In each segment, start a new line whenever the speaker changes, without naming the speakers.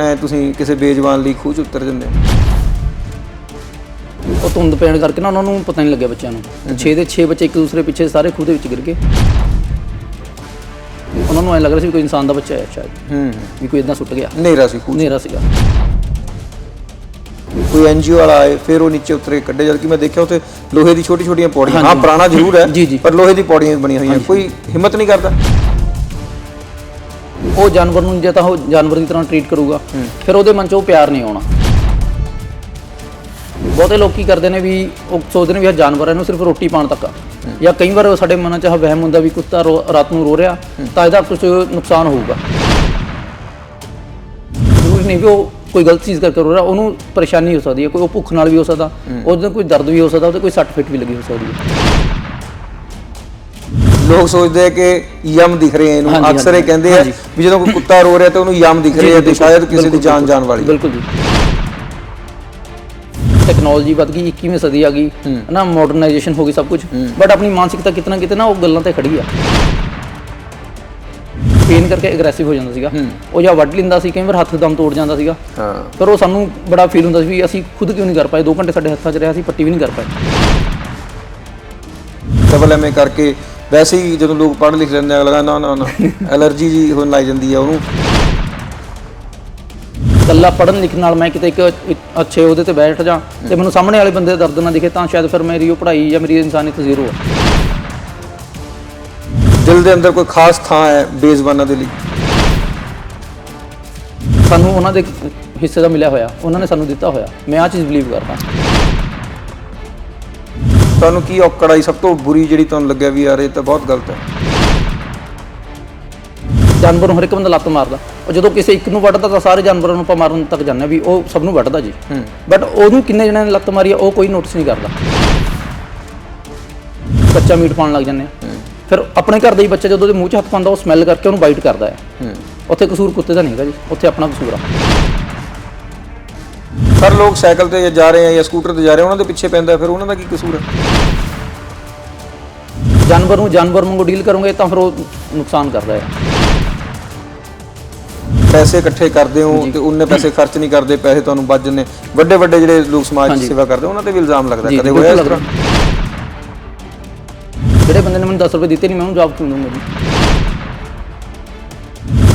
ਐ ਤੁਸੀਂ ਕਿਸੇ ਬੇਜਵਾਨ ਲਈ ਖੂਹ 'ਚ ਉਤਰ ਜਾਂਦੇ ਹੋ?
ਉਹ ਧੁੰਦ ਪੈਣ ਕਰਕੇ ਨਾ ਉਹਨਾਂ ਨੂੰ ਪਤਾ ਨਹੀਂ ਲੱਗਿਆ ਬੱਚਿਆਂ ਨੂੰ। 6 ਦੇ 6 ਬੱਚੇ ਇੱਕ ਦੂਸਰੇ ਪਿੱਛੇ ਸਾਰੇ ਖੂਹ ਦੇ ਵਿੱਚ ਗਿਰ ਗਏ। ਉਹਨਾਂ ਨੂੰ ਐ ਲੱਗ ਰਿਹਾ ਸੀ ਵੀ ਕੋਈ ਇਨਸਾਨ ਦਾ ਬੱਚਾ ਹੈ ਸ਼ਾਇਦ।
ਹੂੰ।
ਵੀ ਕੋਈ ਇਦਾਂ ਸੁੱਟ ਗਿਆ।
ਹਨੇਰਾ ਸੀ ਖੂਹ 'ਚ।
ਹਨੇਰਾ ਸੀਗਾ।
ਕੋਈ ਐਨਜੀਓ ਵਾਲਾ ਆਏ ਫਿਰ ਉਹ ਨੀਚੇ ਉਤਰੇ ਕੱਢੇ ਜਦ ਕਿ ਮੈਂ ਦੇਖਿਆ ਉੱਥੇ ਲੋਹੇ ਦੀ ਛੋਟੀ ਛੋਟੀਆਂ ਪੌੜੀਆਂ। ਹਾਂ ਪੁਰਾਣਾ ਜ਼ਰੂਰ ਹੈ
ਜੀ, ਜੀ।
ਪਰ ਲੋਹੇ ਦੀ ਪੌੜੀਆਂ ਬਣੀਆਂ ਹੋਈਆਂ। ਕੋਈ ਹਿੰਮਤ ਨਹੀਂ ਕਰਦਾ।
ਉਹ ਜਾਨਵਰ ਨੂੰ ਜੇ ਤਾਂ ਉਹ ਜਾਨਵਰ ਦੀ ਤਰ੍ਹਾਂ ਟਰੀਟ ਕਰੂਗਾ ਫਿਰ ਉਹਦੇ ਮਨ 'ਚ ਉਹ ਪਿਆਰ ਨਹੀਂ ਆਉਣਾ। ਬਹੁਤੇ ਲੋਕ ਕੀ ਕਰਦੇ ਨੇ ਵੀ ਉਹ ਸੋਚਦੇ ਨੇ ਵੀ ਇਹ ਜਾਨਵਰ ਹੈ, ਇਹਨੂੰ ਸਿਰਫ ਰੋਟੀ ਪਾਣ ਤੱਕ ਆ। ਜਾਂ ਕਈ ਵਾਰ ਸਾਡੇ ਮਨਾਂ 'ਚ ਇਹ ਵਹਿਮ ਹੁੰਦਾ ਵੀ ਕੁੱਤਾ ਰਾਤ ਨੂੰ ਰੋ ਰਿਹਾ ਤਾਂ ਇਹਦਾ ਕੁਝ ਨੁਕਸਾਨ ਹੋਊਗਾ। ਜ਼ਰੂਰੀ ਨਹੀਂ ਵੀ ਉਹ ਕੋਈ ਗਲਤ ਚੀਜ਼ ਕਰਕੇ ਰੋ ਰਿਹਾ ਉਹਨੂੰ ਪਰੇਸ਼ਾਨੀ ਹੋ ਸਕਦੀ ਹੈ ਕੋਈ ਉਹ ਭੁੱਖ ਨਾਲ ਵੀ ਹੋ ਸਕਦਾ ਉਹਦੇ ਕੋਈ ਦਰਦ ਵੀ ਹੋ ਸਕਦਾ ਉਹਦੇ ਕੋਈ ਸੱਟ ਫਿੱਟ ਵੀ ਲੱਗੀ ਹੋ ਸਕਦੀ ਹੈ।
ਲੋਕ ਸੋਚਦੇ ਆ ਕਿ ਯਮ ਦਿਖ ਰਹੇ ਇਹਨੂੰ
ਹਾਂਜੀ,
ਅਕਸਰ ਇਹ
ਹਾਂਜੀ,
ਕਹਿੰਦੇ ਆ
ਹਾਂਜੀ।
ਵੀ ਜਦੋਂ ਕੋਈ ਕੁੱਤਾ ਰੋ ਰਿਹਾ ਤਾਂ ਉਹਨੂੰ ਯਮ ਦਿਖ ਰਿਹਾ ਤੇ ਸ਼ਾਇਦ ਕਿਸੇ ਦੀ ਜਾਨ ਜਾਣ ਵਾਲੀ
ਬਿਲਕੁਲ ਜੀ। ਟੈਕਨੋਲੋਜੀ ਵੱਧ ਗਈ 21ਵੀਂ ਸਦੀ ਆ ਗਈ ਨਾ ਮਾਡਰਨਾਈਜੇਸ਼ਨ ਹੋ ਗਈ ਸਭ ਕੁਝ ਬਟ ਆਪਣੀ ਮਾਨਸਿਕਤਾ ਕਿਤਨਾ ਕਿਤੇ ਨਾ ਉਹ ਗੱਲਾਂ ਤੇ ਖੜੀ ਆ। ਪੇਨ ਕਰਕੇ ਐਗਰੈਸਿਵ ਹੋ ਜਾਂਦਾ ਸੀਗਾ। ਉਹ ਜਾਂ ਵੱਢ ਲਿੰਦਾ ਸੀ ਕਈ ਵਾਰ ਹੱਥ ਦਮ ਤੋੜ ਜਾਂਦਾ ਸੀਗਾ।
ਹਾਂ।
ਪਰ ਉਹ ਸਾਨੂੰ ਬੜਾ ਫੀਲ ਹੁੰਦਾ ਸੀ ਵੀ ਅਸੀਂ ਖੁਦ ਕਿਉਂ ਨਹੀਂ ਕਰ ਪਾਏ? 2 ਘੰਟੇ ਸਾਡੇ ਹੱਥਾਂ 'ਚ ਰਿਹਾ ਸੀ ਪੱਟੀ ਵੀ ਨਹੀਂ ਕਰ ਪਾਏ।
ਡਬਲ ਐਮਏ ਕਰਕੇ ਵੈਸੇ ਹੀ ਜਦੋਂ ਲੋਕ ਪੜ੍ਹ ਲਿਖ ਲੈਂਦੇ ਆ ਅਗਲਾ ਨਾ ਨਾ ਨਾ। ਐਲਰਜੀ ਜੀ ਹੋਣ ਲੱਗ ਜਾਂਦੀ ਆ ਉਹਨੂੰ।
ਕੱਲਾ ਪੜਨ ਲਿਖਣ ਨਾਲ ਮੈਂ ਕਿਤੇ ਇੱਕ ਇੱਕ ਅੱਛੇ ਉਹਦੇ ਤੇ ਬੈਠ ਜਾ ਤੇ ਮੈਨੂੰ ਸਾਹਮਣੇ ਵਾਲੇ ਬੰਦੇ ਦਾ ਦਰਦ ਨਾ ਦਿਖੇ ਤਾਂ ਸ਼ਾਇਦ ਫਿਰ ਮੇਰੀ ਉਹ ਪੜ੍ਹਾਈ ਜਾਂ ਮੇਰੀ ਇਨਸਾਨੀਅਤ ਜ਼ੀਰੋ ਆ
ਦਿਲ ਦੇ ਅੰਦਰ ਕੋਈ ਖਾਸ ਥਾਂ ਹੈ ਬੇਜ਼ਬਾਨਾਂ ਦੇ ਲਈ?
ਸਾਨੂੰ ਉਹਨਾਂ ਦੇ ਹਿੱਸੇ ਦਾ ਮਿਲਿਆ ਹੋਇਆ ਉਹਨਾਂ ਨੇ ਸਾਨੂੰ ਦਿੱਤਾ ਹੋਇਆ। ਮੈਂ ਆ ਚੀਜ਼ ਬਲੀਵ ਕਰਦਾ।
ਤੁਹਾਨੂੰ ਕੀ ਔਕੜ ਆਈ? ਸਭ ਤੋਂ ਬੁਰੀ ਜਿਹੜੀ ਤੁਹਾਨੂੰ ਲੱਗਿਆ ਵੀ ਯਾਰ ਇਹ ਤਾਂ ਬਹੁਤ ਗਲਤ ਹੈ।
ਜਾਨਵਰ ਨੂੰ ਹਰ ਇੱਕ ਬੰਦਾ ਲੱਤ ਮਾਰਦਾ। ਉਹ ਜਦੋਂ ਕਿਸੇ ਇੱਕ ਨੂੰ ਵੱਢਦਾ ਤਾਂ ਸਾਰੇ ਜਾਨਵਰਾਂ ਨੂੰ ਆਪਾਂ ਮਾਰਨ ਤੱਕ ਜਾਂਦੇ ਹਾਂ ਵੀ ਉਹ ਸਭ ਨੂੰ ਵੱਢਦਾ ਜੀ। ਬਟ ਉਹਨੂੰ ਕਿੰਨੇ ਜਣਿਆਂ ਨੇ ਲੱਤ ਮਾਰੀ ਆ ਉਹ ਕੋਈ ਨੋਟਿਸ ਨਹੀਂ ਕਰਦਾ। ਕੱਚਾ ਮੀਟ ਪਾਉਣ ਲੱਗ ਜਾਂਦੇ ਆ। ਫਿਰ ਆਪਣੇ ਘਰ ਦਾ ਹੀ ਬੱਚਾ ਜਦੋਂ ਉਹਦੇ ਮੂੰਹ 'ਚ ਹੱਥ ਪਾਉਂਦਾ ਉਹ ਸਮੈਲ ਕਰਕੇ ਉਹਨੂੰ ਬਾਈਟ ਕਰਦਾ ਹੈ। ਉੱਥੇ ਕਸੂਰ ਕੁੱਤੇ ਦਾ ਨਹੀਂ ਹੈਗਾ ਜੀ। ਉੱਥੇ ਆਪਣਾ ਕਸੂਰ ਆ।
ਪਰ ਲੋਕ ਸਾਈਕਲ ਤੇ ਜਾ ਰਹੇ ਆ ਜਾਂ ਸਕੂਟਰ ਤੇ ਜਾ ਰਹੇ ਆ ਉਹਨਾਂ ਦੇ ਪਿੱਛੇ ਪੈਂਦਾ ਫਿਰ ਉਹਨਾਂ ਦਾ ਕੀ ਕਸੂਰ ਹੈ
ਜਾਨਵਰ ਨੂੰ ਜਾਨਵਰ ਵਾਂਗੂ ਡੀਲ ਕਰੋਗੇ ਤਾਂ ਫਿਰ ਉਹ ਨੁਕਸਾਨ ਕਰਦਾ ਹੈ।
ਪੈਸੇ ਇਕੱਠੇ ਕਰਦੇ ਹੋ ਤੇ ਉਹਨੇ ਪੈਸੇ ਖਰਚ ਨਹੀਂ ਕਰਦੇ ਪੈਸੇ ਤੁਹਾਨੂੰ ਬਚ ਜਾਂਦੇ। ਵੱਡੇ ਵੱਡੇ ਜਿਹੜੇ ਲੋਕ ਸਮਾਜ ਦੀ ਸੇਵਾ ਕਰਦੇ ਉਹਨਾਂ ਤੇ ਵੀ ਇਲਜ਼ਾਮ ਲੱਗਦਾ
ਜੀ,
ਕਦੇ ਹੋਇਆ ਇਸ ਤਰ੍ਹਾਂ?
ਜਿਹੜੇ ਬੰਦੇ ਨੇ ਮੈਨੂੰ 10 ਰੁਪਏ ਦਿੱਤੇ ਨਹੀਂ ਮੈਂ ਉਹਨੂੰ ਜਵਾਬ ਕਿਉਂ ਦੂੰਗਾ ਜੀ?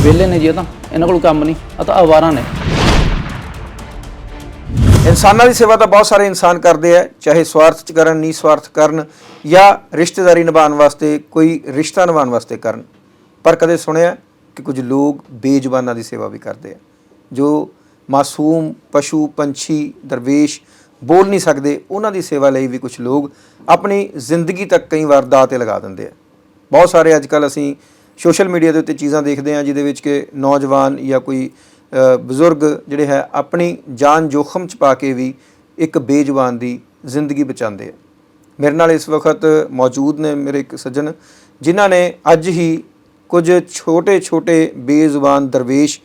ਵਿਹਲੇ ਨੇ ਜੀ ਇਹ ਤਾਂ ਇਹਨਾਂ ਕੋਲ ਕੰਮ ਨਹੀਂ ਆ ਤਾਂ ਆਵਾਰਾ ਨੇ।
ਇਨਸਾਨਾਂ ਦੀ ਸੇਵਾ ਤਾਂ ਬਹੁਤ ਸਾਰੇ ਇਨਸਾਨ ਕਰਦੇ ਆ, ਚਾਹੇ ਸਵਾਰਥ ਚ ਕਰਨ, ਨਹੀਂ ਸਵਾਰਥ ਕਰਨ, ਜਾਂ ਰਿਸ਼ਤੇਦਾਰੀ ਨਿਭਾਉਣ ਵਾਸਤੇ, ਕੋਈ ਰਿਸ਼ਤਾ ਨਿਭਾਉਣ ਵਾਸਤੇ ਕਰਨ। ਪਰ ਕਦੇ ਸੁਣਿਆ ਕਿ ਕੁਝ ਲੋਕ ਬੇਜ਼ੁਬਾਨਾਂ ਦੀ ਸੇਵਾ ਵੀ ਕਰਦੇ ਆ, ਜੋ ਮਾਸੂਮ ਪਸ਼ੂ, ਪੰਛੀ, ਦਰਵੇਸ਼ ਬੋਲ ਨਹੀਂ ਸਕਦੇ, ਉਹਨਾਂ ਦੀ ਸੇਵਾ ਲਈ ਵੀ ਕੁਝ ਲੋਕ ਆਪਣੀ ਜ਼ਿੰਦਗੀ ਤੱਕ ਕਈ ਵਾਰ ਦਾਅ ਤੇ ਲਗਾ ਦਿੰਦੇ ਆ। ਬਹੁਤ ਸਾਰੇ ਅੱਜ ਕੱਲ ਅਸੀਂ ਸੋਸ਼ਲ ਮੀਡੀਆ ਦੇ ਉੱਤੇ ਚੀਜ਼ਾਂ ਦੇਖਦੇ ਹਾਂ ਜਿਹਦੇ ਵਿੱਚ ਕਿ ਨੌਜਵਾਨ ਜਾਂ ਕੋਈ ਬਜ਼ੁਰਗ ਜਿਹੜੇ ਹੈ ਆਪਣੀ ਜਾਨ ਜੋਖਮ ਚ ਪਾ ਕੇ ਵੀ ਇੱਕ ਬੇਜਵਾਨ ਦੀ ਜ਼ਿੰਦਗੀ ਬਚਾਉਂਦੇ ਆ। ਮੇਰੇ ਨਾਲ ਇਸ ਵਕਤ ਮੌਜੂਦ ਨੇ ਮੇਰੇ ਇੱਕ ਸੱਜਣ ਜਿਨ੍ਹਾਂ ਨੇ ਅੱਜ ਹੀ ਕੁਝ ਛੋਟੇ-ਛੋਟੇ ਬੇਜ਼ੁਬਾਨ ਦਰਵੇਸ਼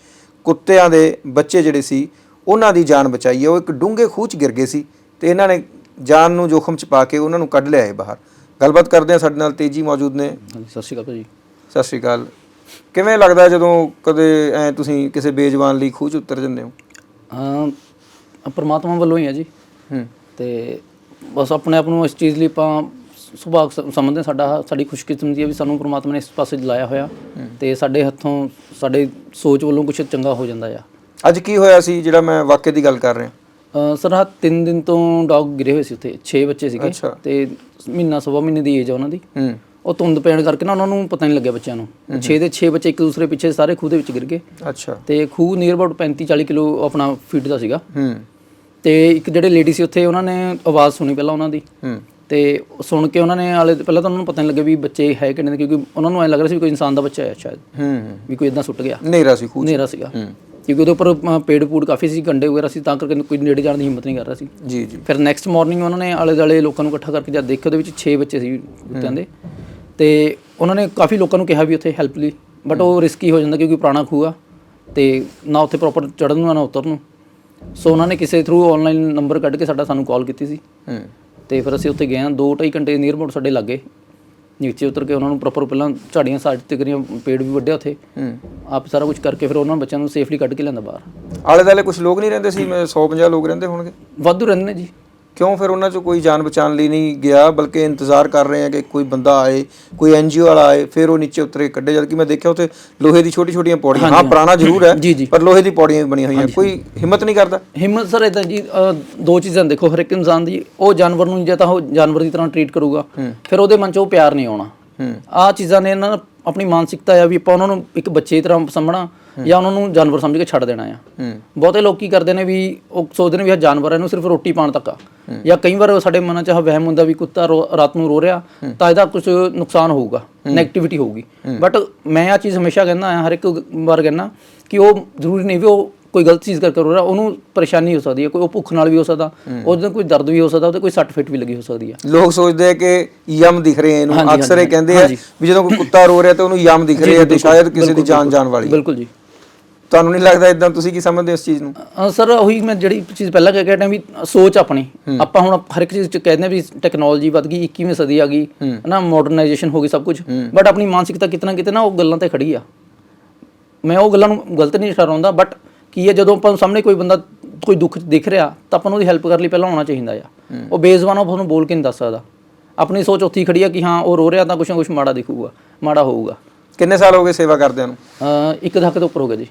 ਕੁੱਤਿਆਂ ਦੇ ਬੱਚੇ ਜਿਹੜੇ ਸੀ ਉਹਨਾਂ ਦੀ ਜਾਨ ਬਚਾਈ ਹੈ ਉਹ ਇੱਕ ਡੂੰਘੇ ਖੂਹ 'ਚ ਗਿਰ ਗਏ ਸੀ ਤੇ ਇਹਨਾਂ ਨੇ ਜਾਨ ਨੂੰ ਜੋਖਮ 'ਚ ਪਾ ਕੇ ਉਹਨਾਂ ਨੂੰ ਕੱਢ ਲਿਆ ਹੈ ਬਾਹਰ। ਗੱਲਬਾਤ ਕਰਦੇ ਆ ਸਾਡੇ ਨਾਲ ਤੇਜੀ ਮੌਜੂਦ ਨੇ।
ਸਤਿ ਸ਼੍ਰੀ ਅਕਾਲ ਭਾਜੀ।
ਸਤਿ ਸ਼੍ਰੀ ਅਕਾਲ। ਕਿਵੇਂ ਲੱਗਦਾ ਜਦੋਂ ਕਦੇ ਐ ਤੁਸੀਂ ਕਿਸੇ ਬੇਜਵਾਨ ਲਈ ਖੂਹ 'ਚ ਉਤਰ ਜਾਂਦੇ ਹੋ?
ਹਾਂ ਪਰਮਾਤਮਾ ਵੱਲੋਂ ਹੀ ਹੈ ਜੀ।
ਹੂੰ।
ਤੇ ਬਸ ਆਪਣੇ ਆਪ ਨੂੰ ਇਸ ਚੀਜ਼ ਲਈ ਆਪਾਂ ਸੁਭਾਗ ਸਮਝਦੇ ਹਾਂ। ਸਾਡਾ ਸਾਡੀ ਖੁਸ਼ਕਿਸਮਤੀ ਹੈ ਵੀ ਸਾਨੂੰ ਪਰਮਾਤਮਾ ਨੇ ਇਸ ਪਾਸੇ ਲਾਇਆ ਹੋਇਆ। ਤੇ ਸਾਡੇ ਹੱਥੋਂ ਸਾਡੇ ਸੋਚ ਵੱਲੋਂ ਕੁਝ ਚੰਗਾ ਹੋ ਜਾਂਦਾ ਆ।
ਅੱਜ ਕੀ ਹੋਇਆ ਸੀ ਜਿਹੜਾ ਮੈਂ ਵਾਕਿਆ ਦੀ ਗੱਲ ਕਰ ਰਿਹਾ?
ਸਰ ਆਹ ਤਿੰਨ ਦਿਨ ਤੋਂ ਡੌਗ ਗਿਰੇ ਹੋਏ ਸੀ ਉੱਥੇ 6 ਬੱਚੇ ਸੀਗੇ। ਤੇ ਮਹੀਨਾ ਸਵਾ ਮਹੀਨੇ ਦੀ ਏਜ ਆ ਉਹਨਾਂ ਦੀ।
ਹੂੰ।
ਉਹ ਧੁੰਦ ਪੈਣ ਕਰਕੇ ਨਾ ਉਹਨਾਂ ਨੂੰ ਪਤਾ ਨਹੀਂ ਲੱਗਿਆ ਬੱਚਿਆਂ ਨੂੰ। 6 ਦੇ 6 ਬੱਚੇ ਇੱਕ ਦੂਸਰੇ ਪਿੱਛੇ ਸਾਰੇ ਖੂਹ ਦੇ ਵਿੱਚ ਗਿਰ ਗਏ।
ਅੱਛਾ।
ਤੇ ਖੂਹ ਨੀਅਰ ਅਬਾਊਟ 35 40 ਕਿਲੋ ਆਪਣਾ ਫੀਟ ਦਾ ਸੀਗਾ।
ਹੂੰ।
ਤੇ ਇੱਕ ਜਿਹੜੇ ਲੇਡੀ ਸੀ ਉੱਥੇ ਉਹਨਾਂ ਨੇ ਆਵਾਜ਼ ਸੁਣੀ ਪਹਿਲਾਂ ਉਹਨਾਂ ਦੀ।
ਹੂੰ।
ਤੇ ਸੁਣ ਕੇ ਉਹਨਾਂ ਨੇ ਆਲੇ ਪਹਿਲਾਂ ਤਾਂ ਉਹਨਾਂ ਨੂੰ ਪਤਾ ਨਹੀਂ ਲੱਗਿਆ ਵੀ ਬੱਚੇ ਹੈ ਕਿੰਨੇ ਦੇ ਕਿਉਂਕਿ ਉਹਨਾਂ ਨੂੰ ਐ ਲੱਗ ਰਿਹਾ ਸੀ ਵੀ ਕੋਈ ਇਨਸਾਨ ਦਾ ਬੱਚਾ ਹੈ ਸ਼ਾਇਦ।
ਹੂੰ
ਵੀ ਕੋਈ ਇਦਾਂ ਸੁੱਟ ਗਿਆ।
ਹਨੇਰਾ ਸੀ ਖੂਹ 'ਚ।
ਹਨੇਰਾ ਸੀਗਾ। ਕਿਉਂਕਿ ਉਹਦੇ ਉੱਪਰ ਪੇੜ ਪੂੜ ਕਾਫੀ ਸੀ ਗੰਡੇ ਵਗੈਰਾ ਸੀ ਤਾਂ ਕਰਕੇ ਕੋਈ ਨੇੜੇ ਜਾਣ ਦੀ ਹਿੰਮਤ ਨਹੀਂ ਕਰ ਰਿਹਾ ਸੀ।
ਜੀ ਜੀ।
ਫਿਰ ਨੈਕਸਟ ਮਾਰਨਿੰਗ ਉਹਨਾਂ ਨੇ ਆਲੇ ਦਾਲੇ ਲੋਕਾਂ ਨੂੰ ਇਕੱਠਾ ਕਰਕੇ ਜਦ ਦੇਖਿਆ ਉਹਦੇ ਵਿੱਚ 6 ਬੱਚੇ ਸੀ ਕੁੱਤਿਆਂ ਦੇ। ਤੇ ਉਹਨਾਂ ਨੇ ਕਾਫੀ ਲੋਕਾਂ ਨੂੰ ਕਿਹਾ ਵੀ ਉੱਥੇ ਹੈਲਪ ਲਈ ਬਟ ਉਹ ਰਿਸਕੀ ਹੋ ਜਾਂਦਾ ਕਿਉਂਕਿ ਪੁਰਾਣਾ ਖੂਹ ਆ ਤੇ ਨਾ ਉੱਥੇ ਪ੍ਰੋਪਰ ਚੜਨ ਨੂੰ ਨਾ ਉਤਰਨ ਨੂੰ। ਸੋ ਉਹਨਾਂ ਨੇ ਕਿਸੇ ਥਰੂ ਆਨਲਾਈਨ ਨੰਬਰ ਕੱਢ ਕੇ ਸਾਡਾ ਸਾਨੂੰ ਕਾਲ ਕੀਤੀ ਸੀ। ਤੇ ਫਿਰ ਅਸੀਂ ਉੱਥੇ ਗਏ ਹਾਂ 2.5 ਘੰਟੇ ਨੀਅਰ ਅਬਾਊਟ ਸਾਡੇ ਲੱਗੇ। ਨੀਚੇ ਉਤਰ ਕੇ ਉਹਨਾਂ ਨੂੰ ਪ੍ਰੋਪਰ ਪਹਿਲਾਂ ਝਾੜੀਆਂ ਸਾਈਡ ਤੇ ਕਰੀਆਂ ਪੇੜ ਵੀ ਵੱਢਿਆ ਉੱਥੇ। ਆਪ ਸਾਰਾ ਕੁਝ ਕਰਕੇ ਫਿਰ ਉਹਨਾਂ ਬੱਚਿਆਂ ਨੂੰ ਸੇਫਲੀ ਕੱਢ ਕੇ ਲਿਆਂਦਾ ਬਾਹਰ।
ਆਲੇ ਦਾਲੇ ਕੁਝ ਲੋਕ ਨਹੀਂ ਰਹਿੰਦੇ ਸੀ? 150 ਲੋਕ ਰਹਿੰਦੇ ਹੋਣਗੇ।
ਵਾਧੂ ਰਹਿੰਦੇ ਨੇ ਜੀ।
ਕਿਉਂ ਫਿਰ ਉਹਨਾਂ ਚੋਂ ਕੋਈ ਜਾਨ ਬਚਾਉਣ ਲਈ ਨਹੀਂ ਗਿਆ ਬਲਕਿ ਇੰਤਜ਼ਾਰ ਕਰ ਰਹੇ ਆ ਕਿ ਕੋਈ ਬੰਦਾ ਆਏ ਕੋਈ ਐਨਜੀਓ ਵਾਲਾ ਆਏ ਫਿਰ ਉਹ ਨੀਚੇ ਉਤਰੇ ਕੱਢੇ ਜਦ ਕਿ ਮੈਂ ਦੇਖਿਆ ਉੱਥੇ ਲੋਹੇ ਦੀ ਛੋਟੀ ਛੋਟੀਆਂ ਪੌੜੀਆਂ ਹਾਂ ਪੁਰਾਣਾ ਜ਼ਰੂਰ ਹੈ। ਪਰ ਲੋਹੇ ਦੀ ਪੌੜੀਆਂ ਵੀ ਬਣੀਆਂ ਹੋਈਆਂ ਕੋਈ ਹਿੰਮਤ ਨਹੀਂ ਕਰਦਾ।
ਹਿੰਮਤ ਸਰ ਇਦਾਂ ਜੀ ਦੋ ਚੀਜ਼ਾਂ ਦੇਖੋ ਹਰ ਇੱਕ ਇਨਸਾਨ ਦੀ ਉਹ ਜਾਨਵਰ ਨੂੰ ਜੇ ਤਾਂ ਉਹ ਜਾਨਵਰ ਦੀ ਤਰ੍ਹਾਂ ਟਰੀਟ ਕਰੂਗਾ ਫਿਰ ਉਹਦੇ ਮਨ 'ਚ ਉਹ ਪਿਆਰ ਨਹੀਂ ਆਉਣਾ। ਆਹ ਚੀਜ਼ਾਂ ਨੇ ਇਹਨਾਂ ਆਪਣੀ ਮਾਨਸਿਕਤਾ ਆ ਵੀ ਆਪਾਂ ਉਹਨਾਂ ਨੂੰ ਇੱਕ ਬੱਚੇ ਦੀ ਤਰ੍ਹਾਂ ਸਮਝਣਾ ਜਾਂ ਉਹਨਾਂ ਨੂੰ ਜਾਨਵਰ ਸਮਝ ਕੇ ਛੱਡ ਦੇਣਾ ਆ। ਬਹੁਤੇ ਲੋਕ ਕੀ ਕਰਦੇ ਨੇ ਵੀ ਉਹ ਸੋਚਦੇ ਨੇ ਵੀ ਇਹ ਜਾਨਵਰ ਇਹਨੂੰ ਸਿਰਫ ਰੋਟੀ ਪਾਣ ਤੱਕ ਆ। ਜਾਂ ਕਈ ਵਾਰ ਸਾਡੇ ਮਨਾਂ 'ਚ ਵਹਿਮ ਹੁੰਦਾ ਵੀ ਕੁੱਤਾ ਰਾਤ ਨੂੰ ਰੋ ਰਿਹਾ ਤਾਂ ਇਹਦਾ ਕੁਝ ਨੁਕਸਾਨ ਹੋਊਗਾ ਨੈਗੇਟਿਵਿਟੀ ਹੋਊਗੀ। ਬਟ ਮੈਂ ਆ ਚੀਜ਼ ਹਮੇਸ਼ਾ ਕਹਿੰਦਾ ਆ ਹਰ ਇੱਕ ਵਾਰ ਕਹਿੰਦਾ ਕਿ ਉਹ ਜ਼ਰੂਰੀ ਨਹੀਂ ਵੀ ਉਹ ਕੋਈ ਗਲਤ ਚੀਜ਼ ਕਰਕੇ ਰੋ ਰਿਹਾ ਉਹਨੂੰ ਪਰੇਸ਼ਾਨੀ ਹੋ ਸਕਦੀ ਹੈ ਕੋਈ ਉਹ ਭੁੱਖ ਨਾਲ ਵੀ ਹੋ ਸਕਦਾ ਉਹਦੇ ਕੋਈ ਦਰਦ ਵੀ ਹੋ ਸਕਦਾ ਉਹਦੇ ਕੋਈ ਸੱਟ ਫਿੱਟ ਵੀ ਲੱਗੀ ਹੋ ਸਕਦੀ ਹੈ।
ਲੋਕ ਸੋਚਦੇ ਆ ਕਿ ਯਮ ਦਿਖ ਰਹੇ ਇਹਨੂੰ ਅਕਸਰ ਇਹ ਕਹਿੰਦੇ ਆ। ਵੀ ਜਦੋਂ ਕੋਈ ਕੁੱਤਾ ਰੋ ਰਿਹਾ ਤਾਂ ਉਹਨੂੰ ਯਮ ਦਿਖ ਰਹੇ ਤੇ ਸ਼ਾਇਦ ਕਿਸੇ ਦੀ ਜਾਨ ਜਾਣ ਵਾਲੀ।
ਬਿਲਕੁਲ ਜੀ।
ਤੁਹਾਨੂੰ ਨਹੀਂ ਲੱਗਦਾ ਇਦਾਂ ਤੁਸੀਂ ਕੀ ਸਮਝਦੇ ਹੋ ਇਸ ਚੀਜ਼ ਨੂੰ?
ਸਰ ਉਹੀ ਮੈਂ ਜਿਹੜੀ ਚੀਜ਼ ਪਹਿਲਾਂ ਕਹਿ ਰਿਹਾ ਵੀ ਸੋਚ ਆਪਣੀ। ਆਪਾਂ ਹੁਣ ਹਰ ਇੱਕ ਚੀਜ਼ ਚ ਕਹਿੰਦੇ ਵੀ ਟੈਕਨੋਲੋਜੀ ਵੱਧ ਗਈ 21ਵੀਂ ਸਦੀ ਆ ਗਈ ਨਾ ਮਾਡਰਨਾਈਜੇਸ਼ਨ ਹੋ ਗਈ ਸਭ ਕੁਝ। ਬਟ ਆਪਣੀ ਮਾਨਸਿਕਤਾ ਕਿਤਨਾ ਕਿਤੇ ਨਾ ਉਹ ਗੱਲਾਂ ਤੇ ਖੜੀ ਆ। ਮੈਂ ਉਹ ਗੱਲਾਂ ਨੂੰ ਗਲਤ ਨਹੀਂ ਠਹਿਰਾਉਂਦਾ ਬਟ ਕੀ ਹੈ ਜਦੋਂ ਆਪਾਂ ਨੂੰ ਸਾਹਮਣੇ ਕੋਈ ਬੰਦਾ ਕੋਈ ਦੁੱਖ ਦਿਖ ਰਿਹਾ ਤਾਂ ਆਪਾਂ ਨੂੰ ਉਹਦੀ ਹੈਲਪ ਕਰਨ ਲਈ ਪਹਿਲਾਂ ਆਉਣਾ ਚਾਹੀਦਾ ਆ। ਉਹ ਬੇਜ਼ਬਾਨ ਉਹ ਤੁਹਾਨੂੰ ਬੋਲ ਕੇ ਨਹੀਂ ਦੱਸ ਸਕਦਾ। ਆਪਣੀ ਸੋਚ ਉੱਥੇ ਖੜੀ ਆ ਕਿ ਹਾਂ ਉਹ ਰੋ ਰਿਹਾ ਤਾਂ ਕੁਛ ਨਾ ਕੁਛ ਮਾੜਾ ਦਿਖੂਗਾ ਮਾੜਾ ਹੋਊਗਾ।
ਕਿੰਨੇ ਸਾਲ ਹੋ ਗਏ ਸੇਵਾ ਕਰਦਿਆਂ ਨੂੰ?
ਇੱਕ ਦਹਾਕੇ ਤੋਂ ਉੱਪਰ ਹੋ ਗਿਆ ਜੀ।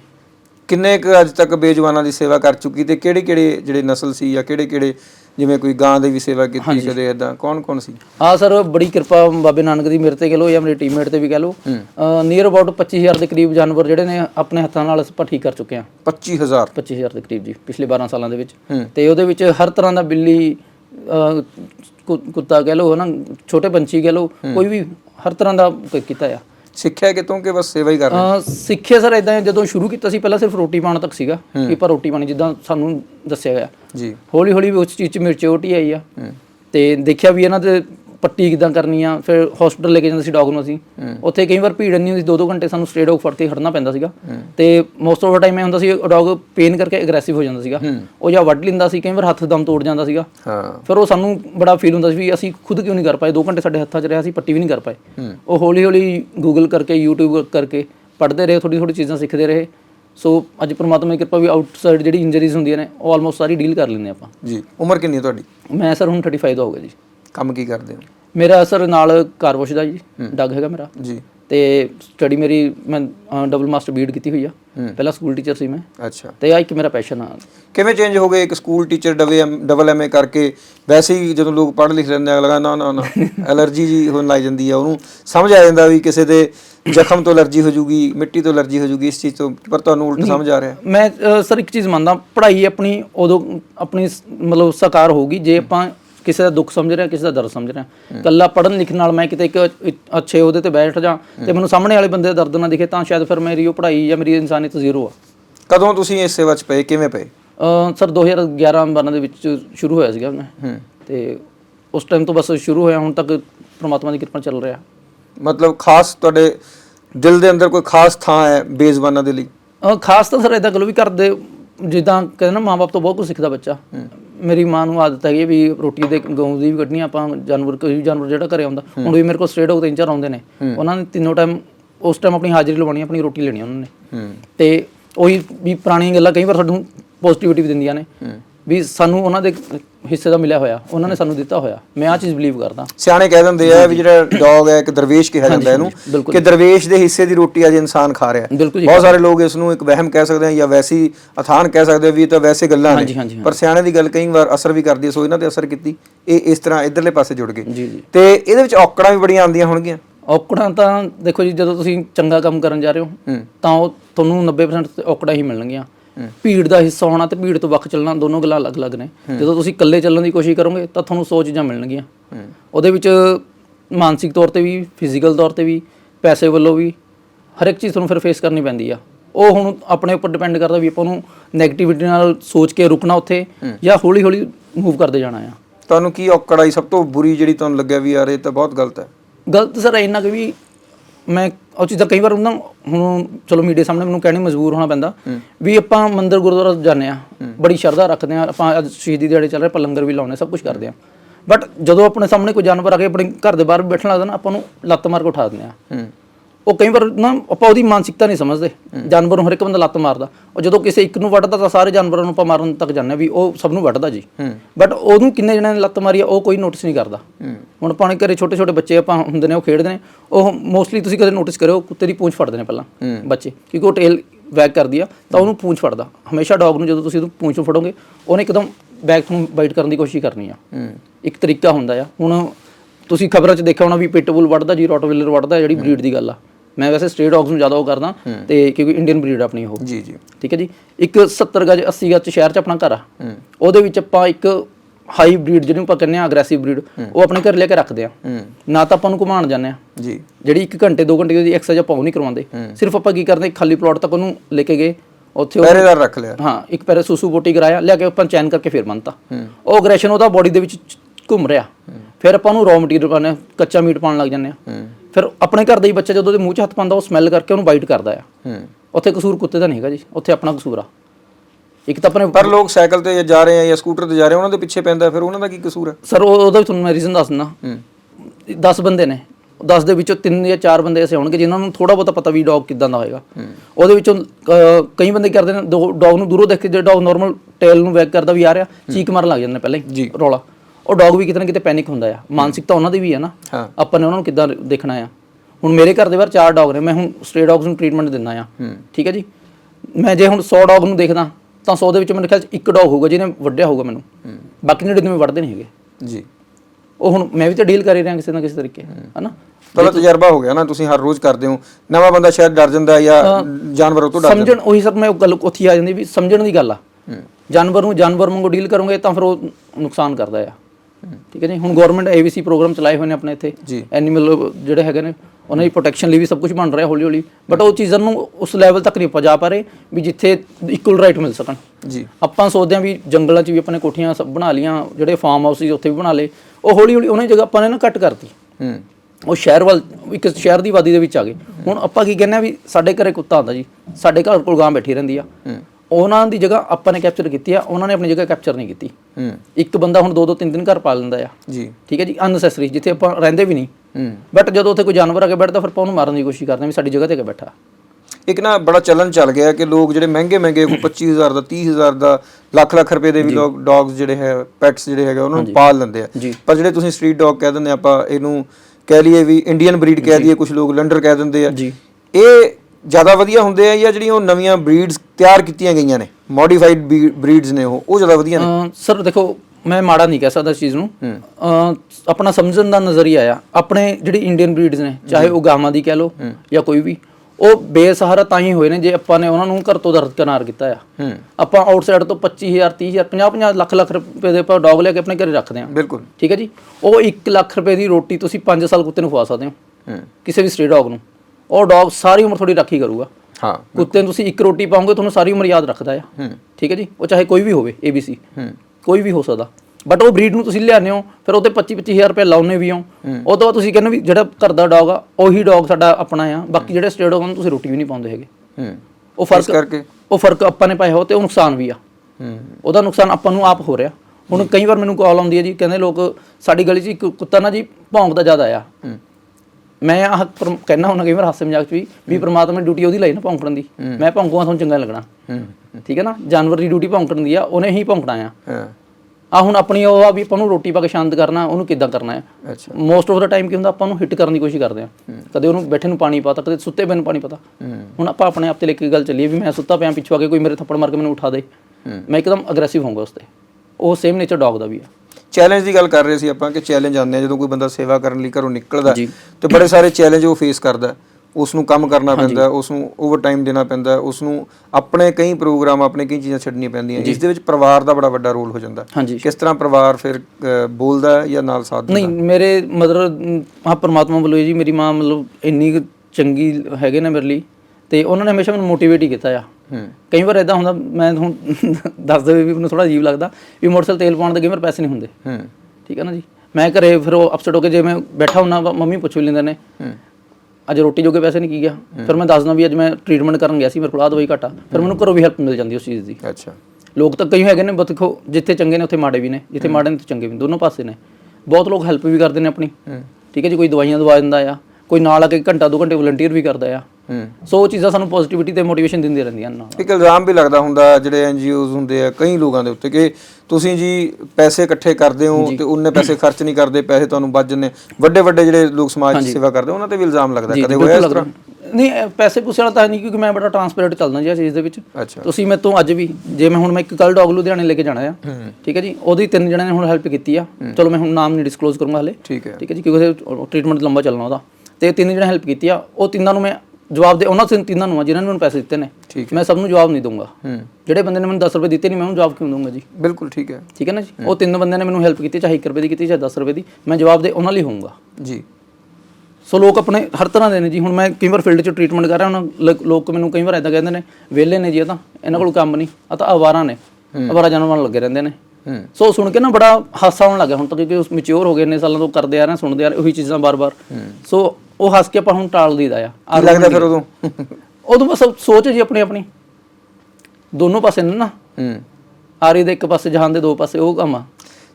ਕਿੰਨੇ ਕੁ ਅੱਜ ਤੱਕ ਬੇਜਵਾਨਾਂ ਦੀ ਸੇਵਾ ਕਰ ਚੁੱਕੀ ਤੇ ਕਿਹੜੇ ਕਿਹੜੇ ਜਿਹੜੇ ਨਸਲ ਸੀ ਜਾਂ ਕਿਹੜੇ ਕਿਹੜੇ ਜਿਵੇਂ ਕੋਈ ਗਾਂ ਦੀ ਵੀ ਸੇਵਾ ਕੀਤੀ ਕਦੇ ਇਦਾਂ ਕੌਣ ਕੌਣ ਸੀ?
ਹਾਂ ਸਰ ਬੜੀ ਕਿਰਪਾ ਬਾਬੇ ਨਾਨਕ ਦੀ ਮੇਰੇ ਤੇ ਕਹ ਲੋ ਜਾਂ ਮੇਰੇ ਟੀਮਮੇਟ ਤੇ ਵੀ ਕਹ ਲੋ ਨੀਅਰ ਅਬਾਊਟ 25000 ਦੇ ਕਰੀਬ ਜਾਨਵਰ ਜਿਹੜੇ ਨੇ ਆਪਣੇ ਹੱਥਾਂ ਨਾਲ ਆਪਾਂ ਠੀਕ ਕਰ ਚੁੱਕੇ ਹਾਂ।
25000
25000 ਦੇ ਕਰੀਬ ਜੀ ਪਿਛਲੇ 12 ਸਾਲਾਂ ਦੇ ਵਿੱਚ। ਤੇ ਉਹਦੇ ਵਿੱਚ ਹਰ ਤਰ੍ਹਾਂ ਦਾ ਬਿੱਲੀ ਕੁੱਤਾ ਕਹ ਲੋ ਨਾ ਛੋਟੇ ਪੰਛੀ ਕਹ ਲੋ ਕੋਈ ਵੀ ਹਰ ਤਰ੍ਹਾਂ ਦਾ ਕੀਤਾ ਆ।
ਸਿੱਖਿਆ ਕਿਤੋਂ ਕਿ ਬਸ ਸੇਵਾ ਹੀ ਕਰ ਰਹੇ?
ਸਿੱਖਿਆ ਸਰ ਇਦਾਂ ਜਦੋਂ ਸ਼ੁਰੂ ਕੀਤਾ ਸੀ ਪਹਿਲਾਂ ਸਿਰਫ ਰੋਟੀ ਪਾਣ ਤੱਕ ਸੀਗਾ ਕਿ ਆਪਾਂ ਰੋਟੀ ਪਾਣੀ ਜਿੱਦਾਂ ਸਾਨੂੰ ਦੱਸਿਆ ਗਿਆ।
ਜੀ।
ਹੌਲੀ ਹੌਲੀ ਵੀ ਉਸ ਚੀਜ਼ 'ਚ ਮੈਚਿਓਰਟੀ ਆਈ ਆ ਤੇ ਦੇਖਿਆ ਵੀ ਇਹਨਾਂ ਤੇ ਪੱਟੀ ਕਿਦਾਂ ਕਰਨੀ ਆ ਫਿਰ ਹਸਪੀਟਲ ਲੈ ਕੇ ਜਾਂਦੇ ਸੀ ਡੌਗ ਨੂੰ ਅਸੀਂ। ਉੱਥੇ ਕਈ ਵਾਰ ਭੀੜ ਇੰਨੀ ਹੁੰਦੀ ਦੋ ਦੋ ਘੰਟੇ ਸਾਨੂੰ ਸਟੇ ਡੌਗ ਫੜ ਕੇ ਖੜਨਾ ਪੈਂਦਾ ਸੀਗਾ। ਤੇ ਮੋਸਟ ਆਫ ਦਾ ਟਾਈਮ ਇਹ ਹੁੰਦਾ ਸੀ ਡੌਗ ਪੇਨ ਕਰਕੇ ਐਗਰੈਸਿਵ ਹੋ ਜਾਂਦਾ ਸੀਗਾ। ਉਹ ਜਾਂ ਵੱਢ ਲੈਂਦਾ ਸੀ ਕਈ ਵਾਰ ਹੱਥ ਦਮ ਤੋੜ ਜਾਂਦਾ ਸੀਗਾ।
ਹਾਂ।
ਫਿਰ ਉਹ ਸਾਨੂੰ ਬੜਾ ਫੀਲ ਹੁੰਦਾ ਸੀ ਵੀ ਅਸੀਂ ਖੁਦ ਕਿਉਂ ਨਹੀਂ ਕਰ ਪਾਏ 2 ਘੰਟੇ ਸਾਡੇ ਹੱਥਾਂ 'ਚ ਰਿਹਾ ਸੀ ਪੱਟੀ ਵੀ ਨਹੀਂ ਕਰ ਪਾਏ। ਉਹ ਹੌਲੀ ਹੌਲੀ ਗੂਗਲ ਕਰਕੇ YouTube ਕਰਕੇ ਪੜ੍ਹਦੇ ਰਹੇ ਥੋੜੀ ਥੋੜੀ ਚੀਜ਼ਾਂ ਸਿੱਖਦੇ ਰਹੇ। ਸੋ ਅੱਜ ਪ੍ਰਮਾਤਮਾ ਦੀ ਕਿਰਪਾ ਵੀ ਆਊਟਸਾਈਡ ਜਿਹੜੀ ਇੰਜਰੀਜ਼ ਹੁੰਦੀਆਂ ਨੇ ਉਹ ਆਲਮੋਸਟ ਸਾਰੀ ਡੀਲ ਕਰ ਲੈਂਦੇ ਆਪਾਂ।
ਜੀ। ਉਮਰ ਕਿੰਨੀ ਹੈ ਤੁਹਾਡੀ?
ਮੈਂ ਸਰ ਹੁਣ 35 ਦਾ ਹੋ ਗਿਆ ਜੀ।
ਕੰਮ ਕੀ ਕਰਦੇ ਹੋ?
ਮੇਰਾ ਸਰ ਨਾਲ ਕਾਰਵਾਸ਼ ਦਾ ਜੀ ਡੱਗ ਹੈਗਾ ਮੇਰਾ।
ਜੀ।
ਤੇ ਸਟੱਡੀ ਮੇਰੀ ਮੈਂ ਡਬਲ ਮਾਸਟਰ ਬੀਐਡ ਕੀਤੀ ਹੋਈ ਆ। ਪਹਿਲਾਂ ਸਕੂਲ ਟੀਚਰ ਸੀ ਮੈਂ।
ਅੱਛਾ।
ਤੇ ਆ ਇੱਕ ਮੇਰਾ ਪੈਸ਼ਨ ਆ।
ਕਿਵੇਂ ਚੇਂਜ ਹੋ ਗਏ ਇੱਕ school teacher double double MA ਕਰਕੇ? ਵੈਸੇ ਹੀ ਜਦੋਂ ਲੋਕ ਪੜ੍ਹ ਲਿਖ ਲੈਂਦੇ ਆ ਅਗਲਾ ਨਾ ਨਾ ਨਾ ਐਲਰਜੀ ਜੀ ਹੋਣ ਲੱਗ ਜਾਂਦੀ ਆ। ਉਹਨੂੰ ਸਮਝ ਆ ਜਾਂਦਾ ਵੀ ਕਿਸੇ ਦੇ ਜ਼ਖਮ ਤੋਂ ਐਲਰਜੀ ਹੋ ਜੂਗੀ ਮਿੱਟੀ ਤੋਂ ਐਲਰਜੀ ਹੋ ਜੂਗੀ ਇਸ ਚੀਜ਼ ਤੋਂ ਪਰ ਤੁਹਾਨੂੰ ਉਲਟ ਸਮਝ ਆ ਰਿਹਾ।
ਮੈਂ ਸਰ ਇੱਕ ਚੀਜ਼ ਮੰਨਦਾ ਪੜ੍ਹਾਈ ਆਪਣੀ ਉਦੋਂ ਆਪਣੀ ਮਤਲਬ ਸਾਕਾਰ ਹੋਊਗੀ। ਜੇ ਆਪਾਂ ਕਿਸੇ ਦਾ ਦੁੱਖ ਸਮਝ ਰਹੇ ਕਿਸੇ ਦਾ ਦਰਦ ਸਮਝ ਰਹੇ। ਕੱਲਾ ਪੜ੍ਹਨ ਲਿਖਣ ਨਾਲ ਮੈਂ ਕਿਤੇ ਇੱਕ ਅੱਛੇ ਉਹਦੇ ਤੇ ਬੈਠ ਜਾ ਤੇ ਮੈਨੂੰ ਸਾਹਮਣੇ ਵਾਲੇ ਬੰਦੇ ਦਾ ਦਰਦ ਨਾ ਦਿਖੇ ਤਾਂ ਸ਼ਾਇਦ ਫਿਰ ਮੇਰੀ ਉਹ ਪੜ੍ਹਾਈ ਜਾਂ ਮੇਰੀ ਇਨਸਾਨੀਅਤ ਜ਼ੀਰੋ ਆ।
ਕਦੋਂ ਤੁਸੀਂ ਇਸ ਸੇਵਾ 'ਚ ਪਏ ਕਿਵੇਂ ਪਏ?
ਸਰ 2011 12 ਦੇ ਵਿੱਚ ਸ਼ੁਰੂ ਹੋਇਆ ਸੀਗਾ ਮੈਂ। ਤੇ ਉਸ ਟਾਈਮ ਤੋਂ ਬਸ ਸ਼ੁਰੂ ਹੋਇਆ ਹੁਣ ਤੱਕ ਪ੍ਰਮਾਤਮਾ ਦੀ ਕਿਰਪਾ ਚੱਲ ਰਿਹਾ।
ਮਤਲਬ ਖਾਸ ਤੁਹਾਡੇ ਦਿਲ ਦੇ ਅੰਦਰ ਕੋਈ ਖਾਸ ਥਾਂ ਹੈ ਬੇਜ਼ਬਾਨਾਂ ਦੇ ਲਈ?
ਖਾਸ ਤਾਂ ਸਰ ਇਦਾਂ ਗੱਲ ਵੀ ਕਰਦੇ ਜਿੱਦਾਂ ਕਹਿੰਦੇ ਨਾ ਮਾਪੇ ਤੋਂ ਬਹੁਤ ਕੁਝ ਸਿੱਖਦਾ ਬੱਚਾ। ਮੇਰੀ ਮਾਂ ਨੂੰ ਆਦਤ ਹੈਗੀ ਹੈ ਵੀ ਰੋਟੀ ਦੇ ਗਊ ਦੀ ਵੀ ਕੱਢਣੀ ਆਪਾਂ ਜਾਨਵਰ ਕੋਈ ਵੀ ਜਾਨਵਰ ਜਿਹੜਾ ਘਰੇ ਆਉਂਦਾ ਹੁਣ ਵੀ ਮੇਰੇ ਕੋਲ ਸਟ੍ਰੇਟ ਹੋ ਤਿੰਨ ਚਾਰ ਆਉਂਦੇ ਨੇ। ਉਹਨਾਂ ਨੇ ਤਿੰਨੋਂ ਟਾਈਮ ਉਸ ਟਾਈਮ ਆਪਣੀ ਹਾਜ਼ਰੀ ਲਵਾਉਣੀ ਆਪਣੀ ਰੋਟੀ ਲੈਣੀ ਉਹਨਾਂ ਨੇ। ਤੇ ਉਹੀ ਵੀ ਪੁਰਾਣੀਆਂ ਗੱਲਾਂ ਕਈ ਵਾਰ ਸਾਨੂੰ ਪੋਜ਼ਿਟਿਵਿਟੀ ਵੀ ਦਿੰਦੀਆਂ ਨੇ। ਵੀ ਸਾਨੂੰ ਉਹਨਾਂ ਦੇ ਹਿੱਸੇ ਦਾ ਮਿਲਿਆ ਹੋਇਆ ਉਹਨਾਂ ਨੇ ਸਾਨੂੰ ਦਿੱਤਾ ਹੋਇਆ। ਮੈਂ ਆ ਚੀਜ਼ ਬਲੀਵ ਕਰਦਾ।
ਸਿਆਣੇ ਕਹਿ ਦਿੰਦੇ ਆ ਵੀ ਜਿਹੜਾ ਡੌਗ ਹੈ ਇੱਕ ਦਰਵੇਸ਼ ਕਿਹਾ ਜਾਂਦਾ ਇਹਨੂੰ। ਕਿ ਦਰਵੇਸ਼ ਦੇ ਹਿੱਸੇ ਦੀ ਰੋਟੀ ਅੱਜ ਇਨਸਾਨ ਖਾ ਰਿਹਾ ਬਹੁਤ ਸਾਰੇ ਲੋਕ ਇਸ ਨੂੰ ਇੱਕ ਵਹਿਮ ਕਹਿ ਸਕਦੇ ਆ ਜਾਂ ਵੈਸੀ ਅਥਾਨ ਕਹਿ ਸਕਦੇ ਵੀ ਇਹ ਤਾਂ ਵੈਸੇ ਗੱਲਾਂ ਨੇ। ਪਰ ਸਿਆਣੇ ਦੀ ਗੱਲ ਕਈ ਵਾਰ ਅਸਰ ਵੀ ਕਰਦੀ ਹੈ ਸੋ ਇਹਨਾਂ ਤੇ ਅਸਰ ਕੀਤੀ। ਇਹ ਇਸ ਤਰ੍ਹਾਂ ਇਧਰਲੇ ਪਾਸੇ ਜੁੜ ਗਏ। ਤੇ ਇਹਦੇ ਵਿੱਚ ਔਕੜਾਂ ਵੀ ਬੜੀਆਂ ਆਉਂਦੀਆਂ ਹੋਣਗੀਆਂ।
ਔਕੜਾਂ ਤਾਂ ਦੇਖੋ ਜੀ ਜਦੋਂ ਤੁਸੀਂ ਚੰਗਾ ਕੰਮ ਕਰਨ ਜਾ ਰਹੇ ਹੋ ਤਾਂ ਉਹ ਤੁਹਾਨੂੰ 90% ਤੇ ਔਕੜਾਂ ਹੀ ਮਿਲਣਗੀਆਂ। ਭੀੜ ਦਾ ਹਿੱਸਾ ਹੋਣਾ ਤੇ ਭੀੜ ਤੋਂ ਵੱਖ ਚੱਲਣਾ ਦੋਨੋਂ ਗੱਲਾਂ ਅਲੱਗ-ਅਲੱਗ ਨੇ। ਜਦੋਂ ਤੁਸੀਂ ਇਕੱਲੇ ਚੱਲਣ ਦੀ ਕੋਸ਼ਿਸ਼ ਕਰੋਗੇ ਤਾਂ ਤੁਹਾਨੂੰ ਸੌ ਚੀਜ਼ਾਂ ਮਿਲਣਗੀਆਂ। ਉਹਦੇ ਵਿੱਚ ਮਾਨਸਿਕ ਤੌਰ ਤੇ ਵੀ ਫਿਜ਼ੀਕਲ ਤੌਰ ਤੇ ਵੀ ਪੈਸੇ ਵੱਲੋਂ ਵੀ ਹਰ ਇੱਕ ਚੀਜ਼ ਤੁਹਾਨੂੰ ਫਿਰ ਫੇਸ ਕਰਨੀ ਪੈਂਦੀ ਆ। ਉਹ ਹੁਣ ਆਪਣੇ ਉੱਪਰ ਡਿਪੈਂਡ ਕਰਦਾ ਵੀ ਆਪਾਂ ਨੂੰ 네ਗੇਟਿਵਿਟੀ ਨਾਲ ਸੋਚ ਕੇ ਰੁਕਣਾ ਉੱਥੇ ਜਾਂ ਹੌਲੀ-ਹੌਲੀ ਮੂਵ ਕਰਦੇ ਜਾਣਾ ਆ।
ਤੁਹਾਨੂੰ ਕੀ ਔਕੜ ਆਈ ਸਭ ਤੋਂ ਬੁਰੀ ਜਿਹੜੀ ਤੁਹਾਨੂੰ ਲੱਗਿਆ ਵੀ ਯਾਰ ਇਹ ਤਾਂ ਬਹੁਤ ਗਲਤ ਹੈ?
ਗਲਤ ਸਰ ਇੰਨਾ ਕਿ ਵੀ ਮੈਂ ਉਹ ਚੀਜ਼ਾਂ ਕਈ ਵਾਰ ਹੁੰਦਾ ਹੁਣ ਚਲੋ ਮੀਡੀਆ ਸਾਹਮਣੇ ਮੈਨੂੰ ਕਹਿਣੀ ਮਜਬੂਰ ਹੋਣਾ ਪੈਂਦਾ ਵੀ ਆਪਾਂ ਮੰਦਿਰ ਗੁਰਦੁਆਰਾ ਜਾਂਦੇ ਆ ਬੜੀ ਸ਼ਰਧਾ ਰੱਖਦੇ ਆ ਆਪਾਂ ਅੱਜ ਸ਼ਹੀਦੀ ਦਿਹਾੜੇ ਚੱਲ ਰਿਹਾ ਆਪਾਂ ਲੰਗਰ ਵੀ ਲਾਉਂਦੇ ਸਭ ਕੁਝ ਕਰਦੇ ਆ ਬਟ ਜਦੋਂ ਆਪਣੇ ਸਾਹਮਣੇ ਕੋਈ ਜਾਨਵਰ ਆ ਕੇ ਆਪਣੇ ਘਰ ਦੇ ਬਾਹਰ ਬੈਠਣ ਲੱਗਦਾ ਨਾ ਆਪਾਂ ਨੂੰ ਲੱਤ ਮਾਰ ਕੇ ਉਠਾ ਦਿੰਦੇ ਆ ਉਹ ਕਈ ਵਾਰ ਨਾ ਆਪਾਂ ਉਹਦੀ ਮਾਨਸਿਕਤਾ ਨਹੀਂ ਸਮਝਦੇ। ਜਾਨਵਰ ਨੂੰ ਹਰ ਇੱਕ ਬੰਦਾ ਲੱਤ ਮਾਰਦਾ। ਉਹ ਜਦੋਂ ਕਿਸੇ ਇੱਕ ਨੂੰ ਵੱਢਦਾ ਤਾਂ ਸਾਰੇ ਜਾਨਵਰਾਂ ਨੂੰ ਆਪਾਂ ਮਾਰਨ ਤੱਕ ਜਾਂਦੇ ਵੀ ਉਹ ਸਭ ਨੂੰ ਵੱਢਦਾ ਜੀ। ਬਟ ਉਹਨੂੰ ਕਿੰਨੇ ਜਣਿਆਂ ਨੇ ਲੱਤ ਮਾਰੀ ਆ ਉਹ ਕੋਈ ਨੋਟਿਸ ਨਹੀਂ ਕਰਦਾ। ਹੁਣ ਪਾਣੀ ਘਰੇ ਛੋਟੇ ਛੋਟੇ ਬੱਚੇ ਆਪਾਂ ਹੁੰਦੇ ਨੇ ਉਹ ਖੇਡਦੇ ਨੇ ਉਹ ਮੋਸਟਲੀ ਤੁਸੀਂ ਕਦੇ ਨੋਟਿਸ ਕਰਿਓ ਕੁੱਤੇ ਦੀ ਪੂੰਛ ਫੜਦੇ ਨੇ ਪਹਿਲਾਂ ਬੱਚੇ ਕਿਉਂਕਿ ਉਹ ਟੇਲ ਵੈਗ ਕਰਦੀ ਆ ਤਾਂ ਉਹਨੂੰ ਪੂੰਛ ਫੜਦਾ। ਹਮੇਸ਼ਾ ਡੌਗ ਨੂੰ ਜਦੋਂ ਤੁਸੀਂ ਉਹਨੂੰ ਪੂੰਛ ਨੂੰ ਫੜੋਗੇ ਉਹਨੇ ਇੱਕਦਮ ਬੈਕ ਨੂੰ ਬਾਈਟ ਕਰਨ ਦੀ ਕੋਸ਼ਿਸ਼ ਕਰਨੀ ਆ। ਇੱਕ ਤਰੀਕਾ ਹੁੰਦਾ ਆ। ਹੁਣ ਤੁਸੀਂ ਖਬਰਾਂ 'ਚ ਦੇਖਿਆ ਹੋਣਾ ਵੀ ਪਿਟਬੁਲ ਵੱਢਦਾ ਜੀ ਰੋਟਵੀਲਰ ਵੱਢਦਾ ਜਿਹੜੀ ਬਰੀਡ ਦੀ ਗੱਲ ਆ। ਮੈਂ ਵੈਸੇ ਸਟ੍ਰੇ ਡੌਗਸ ਨੂੰ ਜ਼ਿਆਦਾ ਉਹ ਕਰਦਾ ਤੇ ਕਿਉਂਕਿ ਇੰਡੀਅਨ ਬਰੀਡ ਆਪਣੀ ਉਹ।
ਜੀ ਜੀ।
ਠੀਕ ਹੈ ਜੀ? ਇੱਕ 70 ਗਜ 80 ਗਜ ਸ਼ਹਿਰ ਚ ਆਪਣਾ ਘਰ ਆ। ਉਹਦੇ ਵਿੱਚ ਆਪਾਂ ਇੱਕ ਹਾਈ ਬਰੀਡ ਜਿਹਨੂੰ ਆਪਾਂ ਕਹਿੰਦੇ ਆ ਅਗਰੈਸਿਵ ਬਰੀਡ ਉਹ ਆਪਣੇ ਘਰ ਲੈ ਕੇ ਰੱਖਦੇ ਆ। ਨਾ ਤਾਂ ਆਪਾਂ ਨੂੰ ਘੁਮਾਉਣ ਜਾਂਦੇ ਆ।
ਜੀ।
ਜਿਹੜੀ 1 ਘੰਟੇ 2 ਘੰਟੇ ਦੀ ਐਕਸਰਸਾਈਜ਼ ਆਪਾਂ ਉਹ ਨਹੀਂ ਕਰਵਾਉਂਦੇ। ਸਿਰਫ ਆਪਾਂ ਕੀ ਕਰਦੇ ਖਾਲੀ ਪਲਾਟ ਤੱਕ ਉਹਨੂੰ ਲੈ ਕੇ ਗਏ ਉੱਥੇ
ਪਹਿਰੇਦਾਰ ਰੱਖ ਲਿਆ।
ਹਾਂ ਇੱਕ ਪੈਰੇ ਸੂਸੂ ਬੋਟੀ ਕਰਾਇਆ ਲਿਆ ਕੇ ਆਪਾਂ ਚੈਨ ਕਰਕੇ ਫੇਰ ਬੰਨਤਾ। ਉਹ ਅਗਰੈਸ਼ਨ ਉਹਦਾ ਬੋਡੀ ਦੇ ਵਿੱਚ ਘੁੰਮ ਰਿਹਾ। ਫਿਰ ਆਪਾਂ ਨੂੰ ਰॉ ਮਟੀਰੀਅਲ ਪਾਣੇ ਕੱਚਾ ਮੀਟ ਪਾਉਣ ਲੱਗ ਜਾਂਦੇ ਆ ਫਿਰ ਆਪਣੇ ਘਰ ਦਾ ਹੀ ਬੱਚਾ ਜਦੋਂ ਉਹਦੇ ਮੂੰਹ 'ਚ ਹੱਥ ਪਾਉਂਦਾ ਉਹ ਸਮੈਲ ਕਰਕੇ ਉਹਨੂੰ ਬਾਈਟ ਕਰਦਾ ਆ।
ਹੂੰ।
ਉੱਥੇ ਕਸੂਰ ਕੁੱਤੇ ਦਾ ਨਹੀਂ ਹੈਗਾ ਜੀ ਉੱਥੇ ਆਪਣਾ ਕਸੂਰ ਆ। ਇੱਕ ਤਾਂ ਆਪਣੇ
ਪਰ ਲੋਕ ਸਾਈਕਲ ਤੇ ਜਾ ਰਹੇ ਆ ਜਾਂ ਸਕੂਟਰ ਤੇ ਜਾ ਰਹੇ ਆ ਉਹਨਾਂ ਦੇ ਪਿੱਛੇ ਪੈਂਦਾ ਫਿਰ ਉਹਨਾਂ ਦਾ ਕੀ ਕਸੂਰ ਹੈ
ਸਰ ਉਹ- ਉਹਦਾ ਵੀ ਤੁਹਾਨੂੰ ਮੈਂ ਰੀਜ਼ਨ ਦੱਸ ਦਿੰਦਾ। 10 ਬੰਦੇ ਨੇ। 10 ਦੇ ਵਿੱਚੋਂ 3 ਜਾਂ 4 ਬੰਦੇ ਐਸੇ ਹੋਣਗੇ ਜਿਨ੍ਹਾਂ ਨੂੰ ਥੋੜਾ ਬਹੁਤਾ ਪਤਾ ਵੀ ਡੌਗ ਕਿਦਾਂ ਦਾ ਹੋਏਗਾ। ਉਹਦੇ ਵਿੱਚੋਂ ਕਈ ਬੰਦੇ ਕਰਦੇ ਨੇ ਡੌਗ ਨੂੰ ਦੂਰੋਂ ਦੇਖ ਕੇ ਜੇ ਡੌਗ ਨਾਰਮਲ ਟੇਲ ਨੂੰ ਵੈਕ ਕਰਦਾ ਵੀ ਆ ਰਿਹਾ ਚੀਕ ਮਾਰਨ ਲੱਗ ਜਾਂਦੇ ਨੇ ਪਹਿਲਾਂ ਹੀ ਰੌਲਾ। ਉਹ ਡੌਗ ਵੀ ਕਿਤੇ ਨਾ ਕਿਤੇ ਪੈਨਿਕ ਹੁੰਦਾ ਆ। ਮਾਨਸਿਕਤਾ ਉਹਨਾਂ ਦੀ ਵੀ ਹੈ ਨਾ।
ਹਾਂ।
ਆਪਾਂ ਨੇ ਉਹਨਾਂ ਨੂੰ ਕਿੱਦਾਂ ਦੇਖਣਾ ਆ। ਹੁਣ ਮੇਰੇ ਘਰ ਦੇ ਬਾਹਰ ਚਾਰ ਡੌਗ ਨੇ ਮੈਂ ਹੁਣ ਸਟ੍ਰੇ ਡੌਗਸ ਨੂੰ ਟ੍ਰੀਟਮੈਂਟ ਦਿੰਦਾ ਆ। ਠੀਕ ਹੈ ਜੀ? ਮੈਂ ਜੇ ਹੁਣ 100 ਡੌਗ ਨੂੰ ਦੇਖਦਾ ਤਾਂ 100 ਦੇ ਵਿੱਚ ਮੇਰੇ ਖਿਆਲ ਚ ਇੱਕ ਡੌਗ ਹੋਊਗਾ ਜਿਹਨੇ ਵੱਢਿਆ ਹੋਊਗਾ ਮੈਨੂੰ। ਬਾਕੀ 99 ਵੱਢਦੇ ਨਹੀਂ ਹੈਗੇ।
ਜੀ।
ਉਹ ਹੁਣ ਮੈਂ ਵੀ ਤਾਂ ਡੀਲ ਕਰ ਹੀ ਰਿਹਾ ਕਿਸੇ ਨਾ ਕਿਸੇ ਤਰੀਕੇ। ਹਨਾ?
ਤੁਹਾਡਾ ਤਜਰਬਾ ਹੋ ਗਿਆ ਨਾ ਤੁਸੀਂ ਹਰ ਰੋਜ਼ ਕਰਦੇ ਹੋ। ਨਵਾਂ ਬੰਦਾ ਸ਼ਾਇਦ ਡਰ ਜਾਂਦਾ ਹੈ ਜਾਂ ਜਾਨਵਰ ਤੋਂ ਡਰ
ਸਮਝਣ ਉਹੀ ਸਰ ਮੈਂ ਉਹ ਗੱਲ ਉੱਥੇ ਹੀ ਆ ਜਾਂਦੀ ਵੀ ਸਮਝਣ ਦੀ ਗੱਲ ਆ। ਜਾਨਵਰ ਨੂੰ ਜਾਨਵਰ ਵਾਂਗੂ ਡੀਲ ਕਰੋਗੇ ਤਾਂ ਫਿਰ ਉਹ ਨੁਕਸਾਨ ਕਰਦਾ ਆ। ਠੀਕ ਹੈ ਜੀ? ਹੁਣ ਗਵਰਨਮੈਂਟ ਏਬੀਸੀ ਪ੍ਰੋਗਰਾਮ ਚਲਾਏ ਹੋਏ ਨੇ ਆਪਣੇ ਇੱਥੇ। ਐਨੀਮਲ ਜਿਹੜੇ ਹੈਗੇ ਨੇ ਉਹਨਾਂ ਦੀ ਪ੍ਰੋਟੈਕਸ਼ਨ ਲਈ ਵੀ ਸਭ ਕੁਝ ਬਣ ਰਿਹਾ ਹੌਲੀ ਹੌਲੀ। ਬਟ ਉਹ ਚੀਜ਼ਾਂ ਨੂੰ ਉਸ ਲੈਵਲ ਤੱਕ ਨਹੀਂ ਪਹੁੰਚਾ ਪਾ ਰਹੇ ਵੀ ਜਿੱਥੇ ਇਕੁਅਲ ਰਾਈਟ ਮਿਲ ਸਕਣ।
ਜੀ।
ਆਪਾਂ ਸੋਚਦੇ ਹਾਂ ਵੀ ਜੰਗਲਾਂ 'ਚ ਵੀ ਆਪਣੇ ਕੋਠੀਆਂ ਸਭ ਬਣਾ ਲੀਆਂ ਜਿਹੜੇ ਫਾਰਮ ਹਾਊਸ ਸੀ ਉੱਥੇ ਵੀ ਬਣਾ ਲਏ। ਉਹ ਹੌਲੀ ਹੌਲੀ ਉਹਨਾਂ ਦੀ ਜਗ੍ਹਾ ਆਪਾਂ ਨੇ ਨਾ ਕੱਟ ਕਰਤੀ।
ਹੂੰ।
ਉਹ ਸ਼ਹਿਰ ਵੱਲ ਇੱਕ ਸ਼ਹਿਰ ਦੀ ਆਬਾਦੀ ਦੇ ਵਿੱਚ ਆ ਗਏ। ਹੁਣ ਆਪਾਂ ਕੀ ਕਹਿੰਦੇ ਆ ਵੀ ਸਾਡੇ ਘਰੇ ਕੁੱਤਾ ਹੁੰਦਾ ਜੀ। ਸਾਡੇ ਘਰ ਕੋਲ ਗਾਂ ਬੈਠੀ ਰਹਿੰਦੀ ਆ। ਉਹਨਾਂ ਦੀ ਜਗ੍ਹਾ ਆਪਾਂ ਨੇ ਕੈਪਚਰ ਕੀਤੀ ਆ ਉਹਨਾਂ ਨੇ ਆਪਣੀ ਜਗ੍ਹਾ ਕੈਪਚਰ ਨਹੀਂ ਕੀਤੀ।
ਹੂੰ।
ਇੱਕ ਬੰਦਾ ਹੁਣ ਦੋ ਦੋ ਤਿੰਨ ਤਿੰਨ ਘਰ ਪਾਲ ਲੈਂਦਾ ਆ।
ਜੀ।
ਠੀਕ ਹੈ ਜੀ ਅਨਸੈਸਰੀ ਜਿੱਥੇ ਆਪਾਂ ਰਹਿੰਦੇ ਵੀ ਨਹੀਂ।
ਹੂੰ।
ਬਟ ਜਦੋਂ ਉੱਥੇ ਕੋਈ ਜਾਨਵਰ ਆ ਕੇ ਬੈਠਦਾ ਫਿਰ ਆਪਾਂ ਉਹਨੂੰ ਮਾਰਨ ਦੀ ਕੋਸ਼ਿਸ਼ ਕਰਦੇ ਆ ਵੀ ਸਾਡੀ ਜਗ੍ਹਾ ਤੇ ਆ ਕੇ ਬੈਠਾ।
ਇੱਕ ਨਾ ਬੜਾ ਚੱਲਣ ਚੱਲ ਗਿਆ ਕਿ ਲੋਕ ਜਿਹੜੇ ਮਹਿੰਗੇ ਮਹਿੰਗੇ ਕੋਈ 25000 ਦਾ 30000 ਦਾ ਲੱਖ ਲੱਖ ਰੁਪਏ ਦੇ ਵੀ ਲੋਕ ਡੌਗਸ ਜਿਹੜੇ ਹੈ ਪੈਟਸ ਜਿਹੜੇ ਹੈਗੇ ਉਹਨਾਂ ਨੂੰ ਪਾਲ ਲੈਂਦੇ ਆ। ਪਰ ਜਿਹੜੇ ਤੁਸੀਂ ਸਟਰੀਟ ਡੌਗ ਕਹਿ ਦਿੰਦੇ ਆਪਾਂ ਇਹਨੂੰ ਕਹਿ ਲਈਏ ਵੀ ਇੰਡੀਅਨ ਬਰੀਡ ਕਹਿ ਦਈਏ ਕੁਝ ਲੋਕ ਲੰਡਰ ਕਹਿ ਦਿੰਦੇ ਆ।
ਜੀ।
ਇਹ ਜ਼ਿਆਦਾ ਵਧੀਆ ਹੁੰਦੇ ਆ ਜਾਂ ਜਿਹੜੀਆਂ ਉਹ ਨਵੀਆਂ ਬਰੀਡਸ ਤਿਆਰ ਕੀਤੀਆਂ ਗਈਆਂ ਨੇ? ਮੋਡੀਫਾਈਡ ਬਰੀਡਸ ਨੇ ਉਹ। ਉਹ ਜ਼ਿਆਦਾ ਵਧੀਆ ਨੇ?
ਸਰ ਦੇਖੋ ਮੈਂ ਮਾੜਾ ਨਹੀਂ ਕਹਿ ਸਕਦਾ ਇਸ ਚੀਜ਼ ਨੂੰ। ਆਪਣਾ ਸਮਝਣ ਦਾ ਨਜ਼ਰੀਆ ਆ ਆਪਣੇ ਜਿਹੜੀ ਇੰਡੀਅਨ ਬਰੀਡਸ ਨੇ ਚਾਹੇ ਉਹ ਗਾਵਾਂ ਦੀ ਕਹਿ ਲਓ ਜਾਂ ਕੋਈ ਵੀ ਉਹ ਬੇਸਹਾਰਾ ਤਾਂ ਹੀ ਹੋਏ ਨੇ ਜੇ ਆਪਾਂ ਨੇ ਉਹਨਾਂ ਨੂੰ ਘਰ ਤੋਂ ਦਰਕਨਾਰ ਕੀਤਾ ਆ। ਆਪਾਂ ਆਊਟਸਾਈਡ ਤੋਂ 25000 30000 50 50 ਲੱਖ ਲੱਖ ਰੁਪਏ ਦੇ ਆਪਾਂ ਡੌਗ ਲੈ ਕੇ ਆਪਣੇ ਘਰੇ ਰੱਖਦੇ ਹਾਂ।
ਬਿਲਕੁਲ।
ਠੀਕ ਹੈ ਜੀ? ਉਹ 1 ਲੱਖ ਰੁਪਏ ਦੀ ਰੋਟੀ ਤੁਸੀਂ 5 ਸਾਲ ਕੁੱਤੇ ਨੂੰ ਖਵਾ ਸਕਦੇ ਹੋ। ਕਿਸੇ ਵੀ ਸਟ੍ਰੇ ਡੌਗ ਨੂੰ। ਉਹ ਡੌਗ ਸਾਰੀ ਉਮਰ ਤੁਹਾਡੀ ਰਾਖੀ ਕਰੂਗਾ।
ਹਾਂ
ਕੁੱਤੇ ਨੂੰ ਤੁਸੀਂ ਇੱਕ ਰੋਟੀ ਪਾਓਗੇ ਤੁਹਾਨੂੰ ਸਾਰੀ ਉਮਰ ਯਾਦ ਰੱਖਦਾ ਆ।
ਹੂੰ।
ਠੀਕ ਹੈ ਜੀ? ਉਹ ਚਾਹੇ ਕੋਈ ਵੀ ਹੋਵੇ ABC
ਹੂੰ।
ਕੋਈ ਵੀ ਹੋ ਸਕਦਾ। ਬਟ ਉਹ ਬਰੀਡ ਨੂੰ ਤੁਸੀਂ ਲਿਆਉਂਦੇ ਹੋ ਫਿਰ ਉਹਤੇ 25 25000 ਰੁਪਏ ਲਾਉਨੇ ਵੀ ਹੋ। ਉਹ ਤੋਂ ਬਾਅਦ ਤੁਸੀਂ ਕਹਿੰਦੇ ਵੀ ਜਿਹੜਾ ਘਰ ਦਾ ਡੌਗ ਆ ਉਹੀ ਡੌਗ ਸਾਡਾ ਆਪਣਾ ਆ। ਬਾਕੀ ਜਿਹੜੇ ਸਟੇਟ ਡੌਗ ਨੂੰ ਤੁਸੀਂ ਰੋਟੀ ਵੀ ਨਹੀਂ ਪਾਉਂਦੇ ਹੈਗੇ।
ਹੂੰ।
ਉਹ ਫ਼ਰਕ
ਕਰਕੇ?
ਉਹ ਫ਼ਰਕ ਆਪਾਂ ਨੇ ਪਾਇਆ ਹੋ ਤੇ ਉਹ ਨੁਕਸਾਨ ਵੀ ਆ।
ਹੂੰ।
ਉਹਦਾ ਨੁਕਸਾਨ ਆਪਾਂ ਨੂੰ ਆਪ ਹੋ ਰਿਹਾ। ਹੁਣ ਕਈ ਵਾਰ ਮੈਨੂੰ ਕਾਲ ਆਉਂਦੀ ਹੈ ਜੀ ਕਹਿੰਦੇ ਲੋਕ ਸਾਡੀ ਗਲੀ 'ਚ ਇੱਕ ਕੁੱਤਾ ਨਾ ਜੀ ਭੌਂਕਦਾ ਜ਼ਿਆਦਾ ਆ। ਮੈਂ ਆਹ ਕਹਿਣਾ ਹੁੰਦਾ ਕਈ ਵਾਰ ਹਾਸੇ ਮਜ਼ਾਕ 'ਚ ਵੀ ਵੀ ਪ੍ਰਮਾਤਮਾ ਦੀ ਡਿਊਟੀ ਉਹਦੀ ਲਈ ਨਾ ਭੌਂਕਣ ਦੀ। ਮੈਂ ਭੌਂਕੂਗਾ ਤੁਹਾਨੂੰ ਚੰਗਾ ਨੀ ਲੱਗਣਾ। ਠੀਕ ਹੈ ਨਾ? ਜਾਨਵਰ ਦੀ ਡਿਊਟੀ ਭੌਂਕਣ ਦੀ ਆ ਉਹਨੇ ਹੀ ਭੌਂਕਣਾ ਆ। ਆ ਹੁਣ ਆਪਣੀ ਉਹ ਆ ਵੀ ਆਪਾਂ ਨੂੰ ਰੋਟੀ ਪਾ ਕੇ ਸ਼ਾਂਤ ਕਰਨਾ ਉਹਨੂੰ ਕਿੱਦਾਂ ਕਰਨਾ ਹੈ
ਅੱਛਾ।
ਮੋਸਟ ਆਫ ਦਾ ਟਾਈਮ ਕੀ ਹੁੰਦਾ ਆਪਾਂ ਨੂੰ ਹਿੱਟ ਕਰਨ ਦੀ ਕੋਸ਼ਿਸ਼ ਕਰਦੇ ਆ। ਕਦੇ ਉਹਨੂੰ ਬੈਠੇ ਨੂੰ ਪਾਣੀ ਪਾਤਾ ਕਦੇ ਸੁੱਤੇ ਪਏ ਨੂੰ ਪਾਣੀ ਪਤਾ। ਹੁਣ ਆਪਾਂ ਆਪਣੇ ਆਪ ਤੇ ਲੈ ਕੇ ਗੱਲ ਚੱਲੀਏ ਵੀ ਮੈਂ ਸੁੱਤਾ ਪਿਆ ਪਿੱਛੋਂ ਆ ਕੇ ਕੋਈ ਮੇਰੇ ਥੱਪੜ ਮਾਰ ਕੇ ਮੈਨੂੰ ਉਠਾ ਦੇ। ਮੈਂ ਇੱਕਦਮ ਅਗਰੈਸਿਵ ਹੋਊਂਗਾ ਉਸ ਤੇ। ਉਹ ਸੇਮ ਨੇਚਰ ਡੌਗ ਦਾ ਵੀ ਆ।
ਚੈਲੰਜ ਦੀ ਗੱਲ ਕਰ ਰਹੇ ਸੀ ਆਪਾਂ ਕਿ ਚੈਲੰਜ ਆਉਂਦੇ ਆ ਜਦੋਂ ਕੋਈ ਬੰਦਾ ਸੇਵਾ ਕਰਨ ਲਈ ਘਰੋਂ ਨਿਕਲਦਾ। ਤੇ ਬੜੇ ਸਾਰੇ ਚੈਲੰਜ ਉਹ ਫੇਸ ਕਰਦਾ। ਉਸ ਨੂੰ ਕੰਮ ਕਰਨਾ ਪੈਂਦਾ ਉਸ ਨੂੰ ਓਵਰ ਟਾਈਮ ਦੇਣਾ ਪੈਂਦਾ ਉਸ ਨੂੰ ਆਪਣੇ ਕਈ ਪ੍ਰੋਗਰਾਮ ਆਪਣੇ ਕਈ ਚੀਜ਼ਾਂ ਛੱਡਣੀਆਂ ਪੈਂਦੀਆਂ ਇਸ ਦੇ ਵਿੱਚ ਪਰਿਵਾਰ ਦਾ ਬੜਾ ਵੱਡਾ ਰੋਲ ਹੋ ਜਾਂਦਾ। ਕਿਸ ਤਰ੍ਹਾਂ ਪਰਿਵਾਰ ਫਿਰ ਬੋਲਦਾ ਹੈ ਜਾਂ ਨਾਲ ਸਾਥ ਦਿੰਦਾ?
ਨਹੀਂ ਮੇਰੇ ਮਦਰ ਆ ਪਰਮਾਤਮਾ ਵੱਲੋਂ ਜੀ ਮੇਰੀ ਮਾਂ ਮਤਲਬ ਇੰਨੀ ਚੰਗੀ ਹੈਗੇ ਨੇ ਮੇਰੇ ਲਈ ਤੇ ਉਹਨਾਂ ਨੇ ਹਮੇਸ਼ਾ ਮੈਨੂੰ ਮੋਟੀਵੇਟ ਹੀ ਕੀਤਾ ਆ।
ਹੂੰ
ਕਈ ਵਾਰ ਇਦਾਂ ਹੁੰਦਾ ਮੈਂ ਹੁਣ ਦੱਸਦੇ ਹੋਏ ਵੀ ਮੈਨੂੰ ਥੋੜਾ ਅਜੀਬ ਲੱਗਦਾ ਵੀ ਮੋਟਰਸਾਈਕਲ ਤੇਲ ਪਾਉਣ ਦੇ ਕਈ ਵਾਰ ਪੈਸੇ ਨਹੀਂ ਹੁੰਦੇ।
ਹੂੰ।
ਠੀਕ ਹੈ ਨਾ ਜੀ? ਮੈਂ ਘਰੇ ਫਿਰ ਉਹ ਅਪਸੈਟ ਹੋ ਕੇ ਜੇ ਮੈਂ ਬੈਠਾ ਹੁੰਨਾ ਮੰਮੀ ਪੁੱਛ ਵੀ ਲੈਂਦੇ ਨੇ
ਹੂੰ।
ਅੱਜ ਰੋਟੀ ਜੋਗੇ ਪੈਸੇ ਨਹੀਂ ਕੀ ਗਿਆ? ਫਿਰ ਮੈਂ ਦੱਸਦਾ ਵੀ ਅੱਜ ਮੈਂ ਟ੍ਰੀਟਮੈਂਟ ਕਰਨ ਗਿਆ ਸੀ ਮੇਰੇ ਕੋਲ ਆਹ ਦਵਾਈ ਘਟਾ ਫਿਰ ਮੈਨੂੰ ਘਰੋਂ ਵੀ ਹੈਲਪ ਮਿਲ ਜਾਂਦੀ ਉਸ ਚੀਜ਼ ਦੀ।
ਅੱਛਾ।
ਲੋਕ ਤਾਂ ਕਈ ਹੈਗੇ ਨੇ ਬਤ ਦੇਖੋ ਜਿੱਥੇ ਚੰਗੇ ਨੇ ਉੱਥੇ ਮਾੜੇ ਵੀ ਨੇ ਜਿੱਥੇ ਮਾੜੇ ਨੇ ਉੱਥੇ ਚੰਗੇ ਵੀ ਦੋਨੋਂ ਪਾਸੇ ਨੇ। ਬਹੁਤ ਲੋਕ ਹੈਲਪ ਵੀ ਕਰਦੇ ਨੇ ਆਪਣੀ। ਠੀਕ ਹੈ ਜੀ ਕੋਈ ਦਵਾਈਆਂ ਦਵਾ ਦਿੰਦਾ ਆ ਕੋਈ ਨਾਲ ਆ ਕੇ ਘੰਟਾ ਦੋ ਘੰਟੇ ਵਲੰਟੀਅਰ ਵੀ ਕਰਦਾ ਆ। ਸੋ ਉਹ ਚੀਜ਼ਾਂ ਸਾਨੂੰ ਪੋਜ਼ਿਟਿਵਿਟੀ ਤੇ ਮੋਟੀਵੇਸ਼ਨ ਦਿੰਦੀਆਂ ਰਹਿੰਦੀਆਂ ਨਾਲ
ਇੱਕ ਇਲਜ਼ਾਮ ਵੀ ਲੱਗਦਾ ਹੁੰਦਾ ਜਿਹੜੇ ਐਨਜੀਓਜ਼ ਹੁੰਦੇ ਆ ਕਈ ਲੋਕਾਂ ਦੇ ਉੱਤੇ ਕਿ ਤੁਸੀਂ ਜੀ ਪੈਸੇ ਇਕੱਠੇ ਕਰਦੇ ਹੋ ਤੇ ਉਹਨੇ ਪੈਸੇ ਖਰਚ ਨਹੀਂ ਕਰਦੇ ਪੈਸੇ ਤੁਹਾਨੂੰ ਬਚ ਜਾਂਦੇ। ਵੱਡੇ ਵੱਡੇ ਜਿਹੜੇ ਲੋਕ ਸਮਾਜ ਦੀ ਸੇਵਾ ਕਰਦੇ ਉਹਨਾਂ ਤੇ ਵੀ ਇਲਜ਼ਾਮ ਲੱਗਦਾ ਕਦੇ ਹੋਇਆ ਇਸ ਤਰ੍ਹਾਂ?
ਨਹੀਂ ਪੈਸੇ ਪੂਸੇ ਵਾਲਾ ਤਾਂ ਨਹੀਂ ਕਿਉਂਕਿ ਮੈਂ ਬੜਾ ਟਰਾਂਸਪੇਰੈਂਟ ਚੱਲਦਾ ਜੀ ਇਸ ਚੀਜ਼ ਦੇ ਵਿੱਚ। ਤੁਸੀਂ ਮੇਰੇ ਤੋਂ ਅੱਜ ਵੀ ਜੇ ਮੈਂ ਹੁਣ ਮੈਂ ਇੱਕ ਕੱਲ ਡੌਗ ਲੁਧਿਆਣੇ ਲੈ ਕੇ ਜਾਣਾ ਆ ਠੀਕ ਹੈ ਜੀ ਉਹਦੀ ਤਿੰਨ ਜਣਿਆਂ ਨੇ ਹੁਣ ਹੈਲਪ ਕੀਤੀ ਆ। ਚਲੋ ਮੈਂ ਹੁਣ ਨਾਮ ਨਹੀਂ ਡਿਸਕਲੋਜ਼ ਕਰੂੰਗਾ ਹਲੇ।
ਠੀਕ ਹੈ।
ਠੀਕ ਹੈ ਜੀ ਕਿਉਂਕਿ ਟ੍ਰੀਟਮੈਂਟ ਲੰਬਾ ਚੱਲਣਾ ਉਹਦਾ। ਤੇ ਤਿੰਨ ਜਣੇ ਹੈਲਪ ਕੀਤੀ ਆ ਉਹ ਤਿੰਨਾਂ ਨੂੰ ਮੈਂ ਜਵਾਬ ਦੇ ਉਹਨਾਂ ਤਿੰਨ ਤਿੰਨਾਂ ਨੂੰ ਆ ਜਿਨ੍ਹਾਂ ਨੇ ਮੈਨੂੰ ਪੈਸੇ ਦਿੱਤੇ ਨੇ।
ਠੀਕ
ਮੈਂ ਸਭ ਨੂੰ ਜਵਾਬ ਨਹੀਂ ਦਊਂਗਾ।
ਹੂੰ।
ਜਿਹੜੇ ਬੰਦੇ ਨੇ ਮੈਨੂੰ 10 ਰੁਪਏ ਦਿੱਤੇ ਨਹੀਂ ਮੈਂ ਉਹਨੂੰ ਜਵਾਬ ਕਿਉਂ ਦਊਂਗਾ ਜੀ?
ਬਿਲਕੁਲ ਠੀਕ ਹੈ।
ਠੀਕ ਹੈ ਨਾ ਜੀ? ਉਹ ਤਿੰਨ ਬੰਦਿਆਂ ਨੇ ਮੈਨੂੰ ਹੈਲਪ ਕੀਤੀ ਚਾਹੇ 1 ਰੁਪਏ ਦੀ ਕੀਤੀ ਚਾਹੇ 10 ਰੁਪਏ ਦੀ। ਮੈਂ ਜਵਾਬ ਦੇ ਉਹਨਾਂ ਲਈ ਹੋਊਂਗਾ।
ਜੀ।
ਸੋ ਲੋਕ ਆਪਣੇ ਹਰ ਤਰ੍ਹਾਂ ਦੇ ਨੇ ਜੀ। ਹੁਣ ਮੈਂ ਕਈ ਵਾਰ ਫੀਲਡ 'ਚ ਟ੍ਰੀਟਮੈਂਟ ਕਰ ਰਿਹਾ ਉਹਨਾਂ ਲੋਕ- ਮੈਨੂੰ ਕਈ ਵਾਰ ਐਦਾਂ ਕਹਿੰਦੇ ਨੇ ਵਿਹਲੇ ਨੇ ਜੀ ਇਹ ਤਾਂ। ਇਹਨਾਂ ਕੋਲ ਕੰਮ ਨਹੀਂ। ਆ ਤਾਂ ਆਵਾਰਾ ਨੇ। ਆਵਾਰਾ ਜਾਨਵਰਾਂ ਲੱਗੇ ਰਹਿੰਦੇ ਨੇ। ਸੋ ਸੁਣ ਕੇ ਨਾ ਬੜਾ ਹਾਸਾ ਆਉਣ ਲੱਗਾ ਹੁਣ ਤਾਂ ਕਿਉਂਕਿ ਉਸ ਮੈਚੁਰ ਹੋ ਗਏ ਨੇ ਸਾਲਾਂ ਤੋਂ ਕਰਦੇ ਆ ਰਹੇ ਸੁਣਦੇ ਆ ਰਹੇ ਉਹੀ ਚੀਜ਼ਾਂ ਬਾਰ-ਬਾਰ। ਸੋ ਉਹ ਹੱਸ ਕੇ ਆਪਾਂ ਹੁਣ ਟਾਲ ਦਈਦਾ ਆ।
ਲੱਗਦਾ ਫਿਰ ਉਦੋਂ?
ਉਦੋਂ ਬਸ ਸੋਚ ਜੀ ਆਪਣੀ ਆਪਣੀ। ਦੋਨੋਂ ਪਾਸੇ ਨੇ ਨਾ।
ਹੂੰ।
ਆਰੀ ਦੇ ਇੱਕ ਪਾਸੇ ਜਹਾਨ ਦੇ ਦੋ ਪਾਸੇ ਉਹ ਕੰਮ ਆ।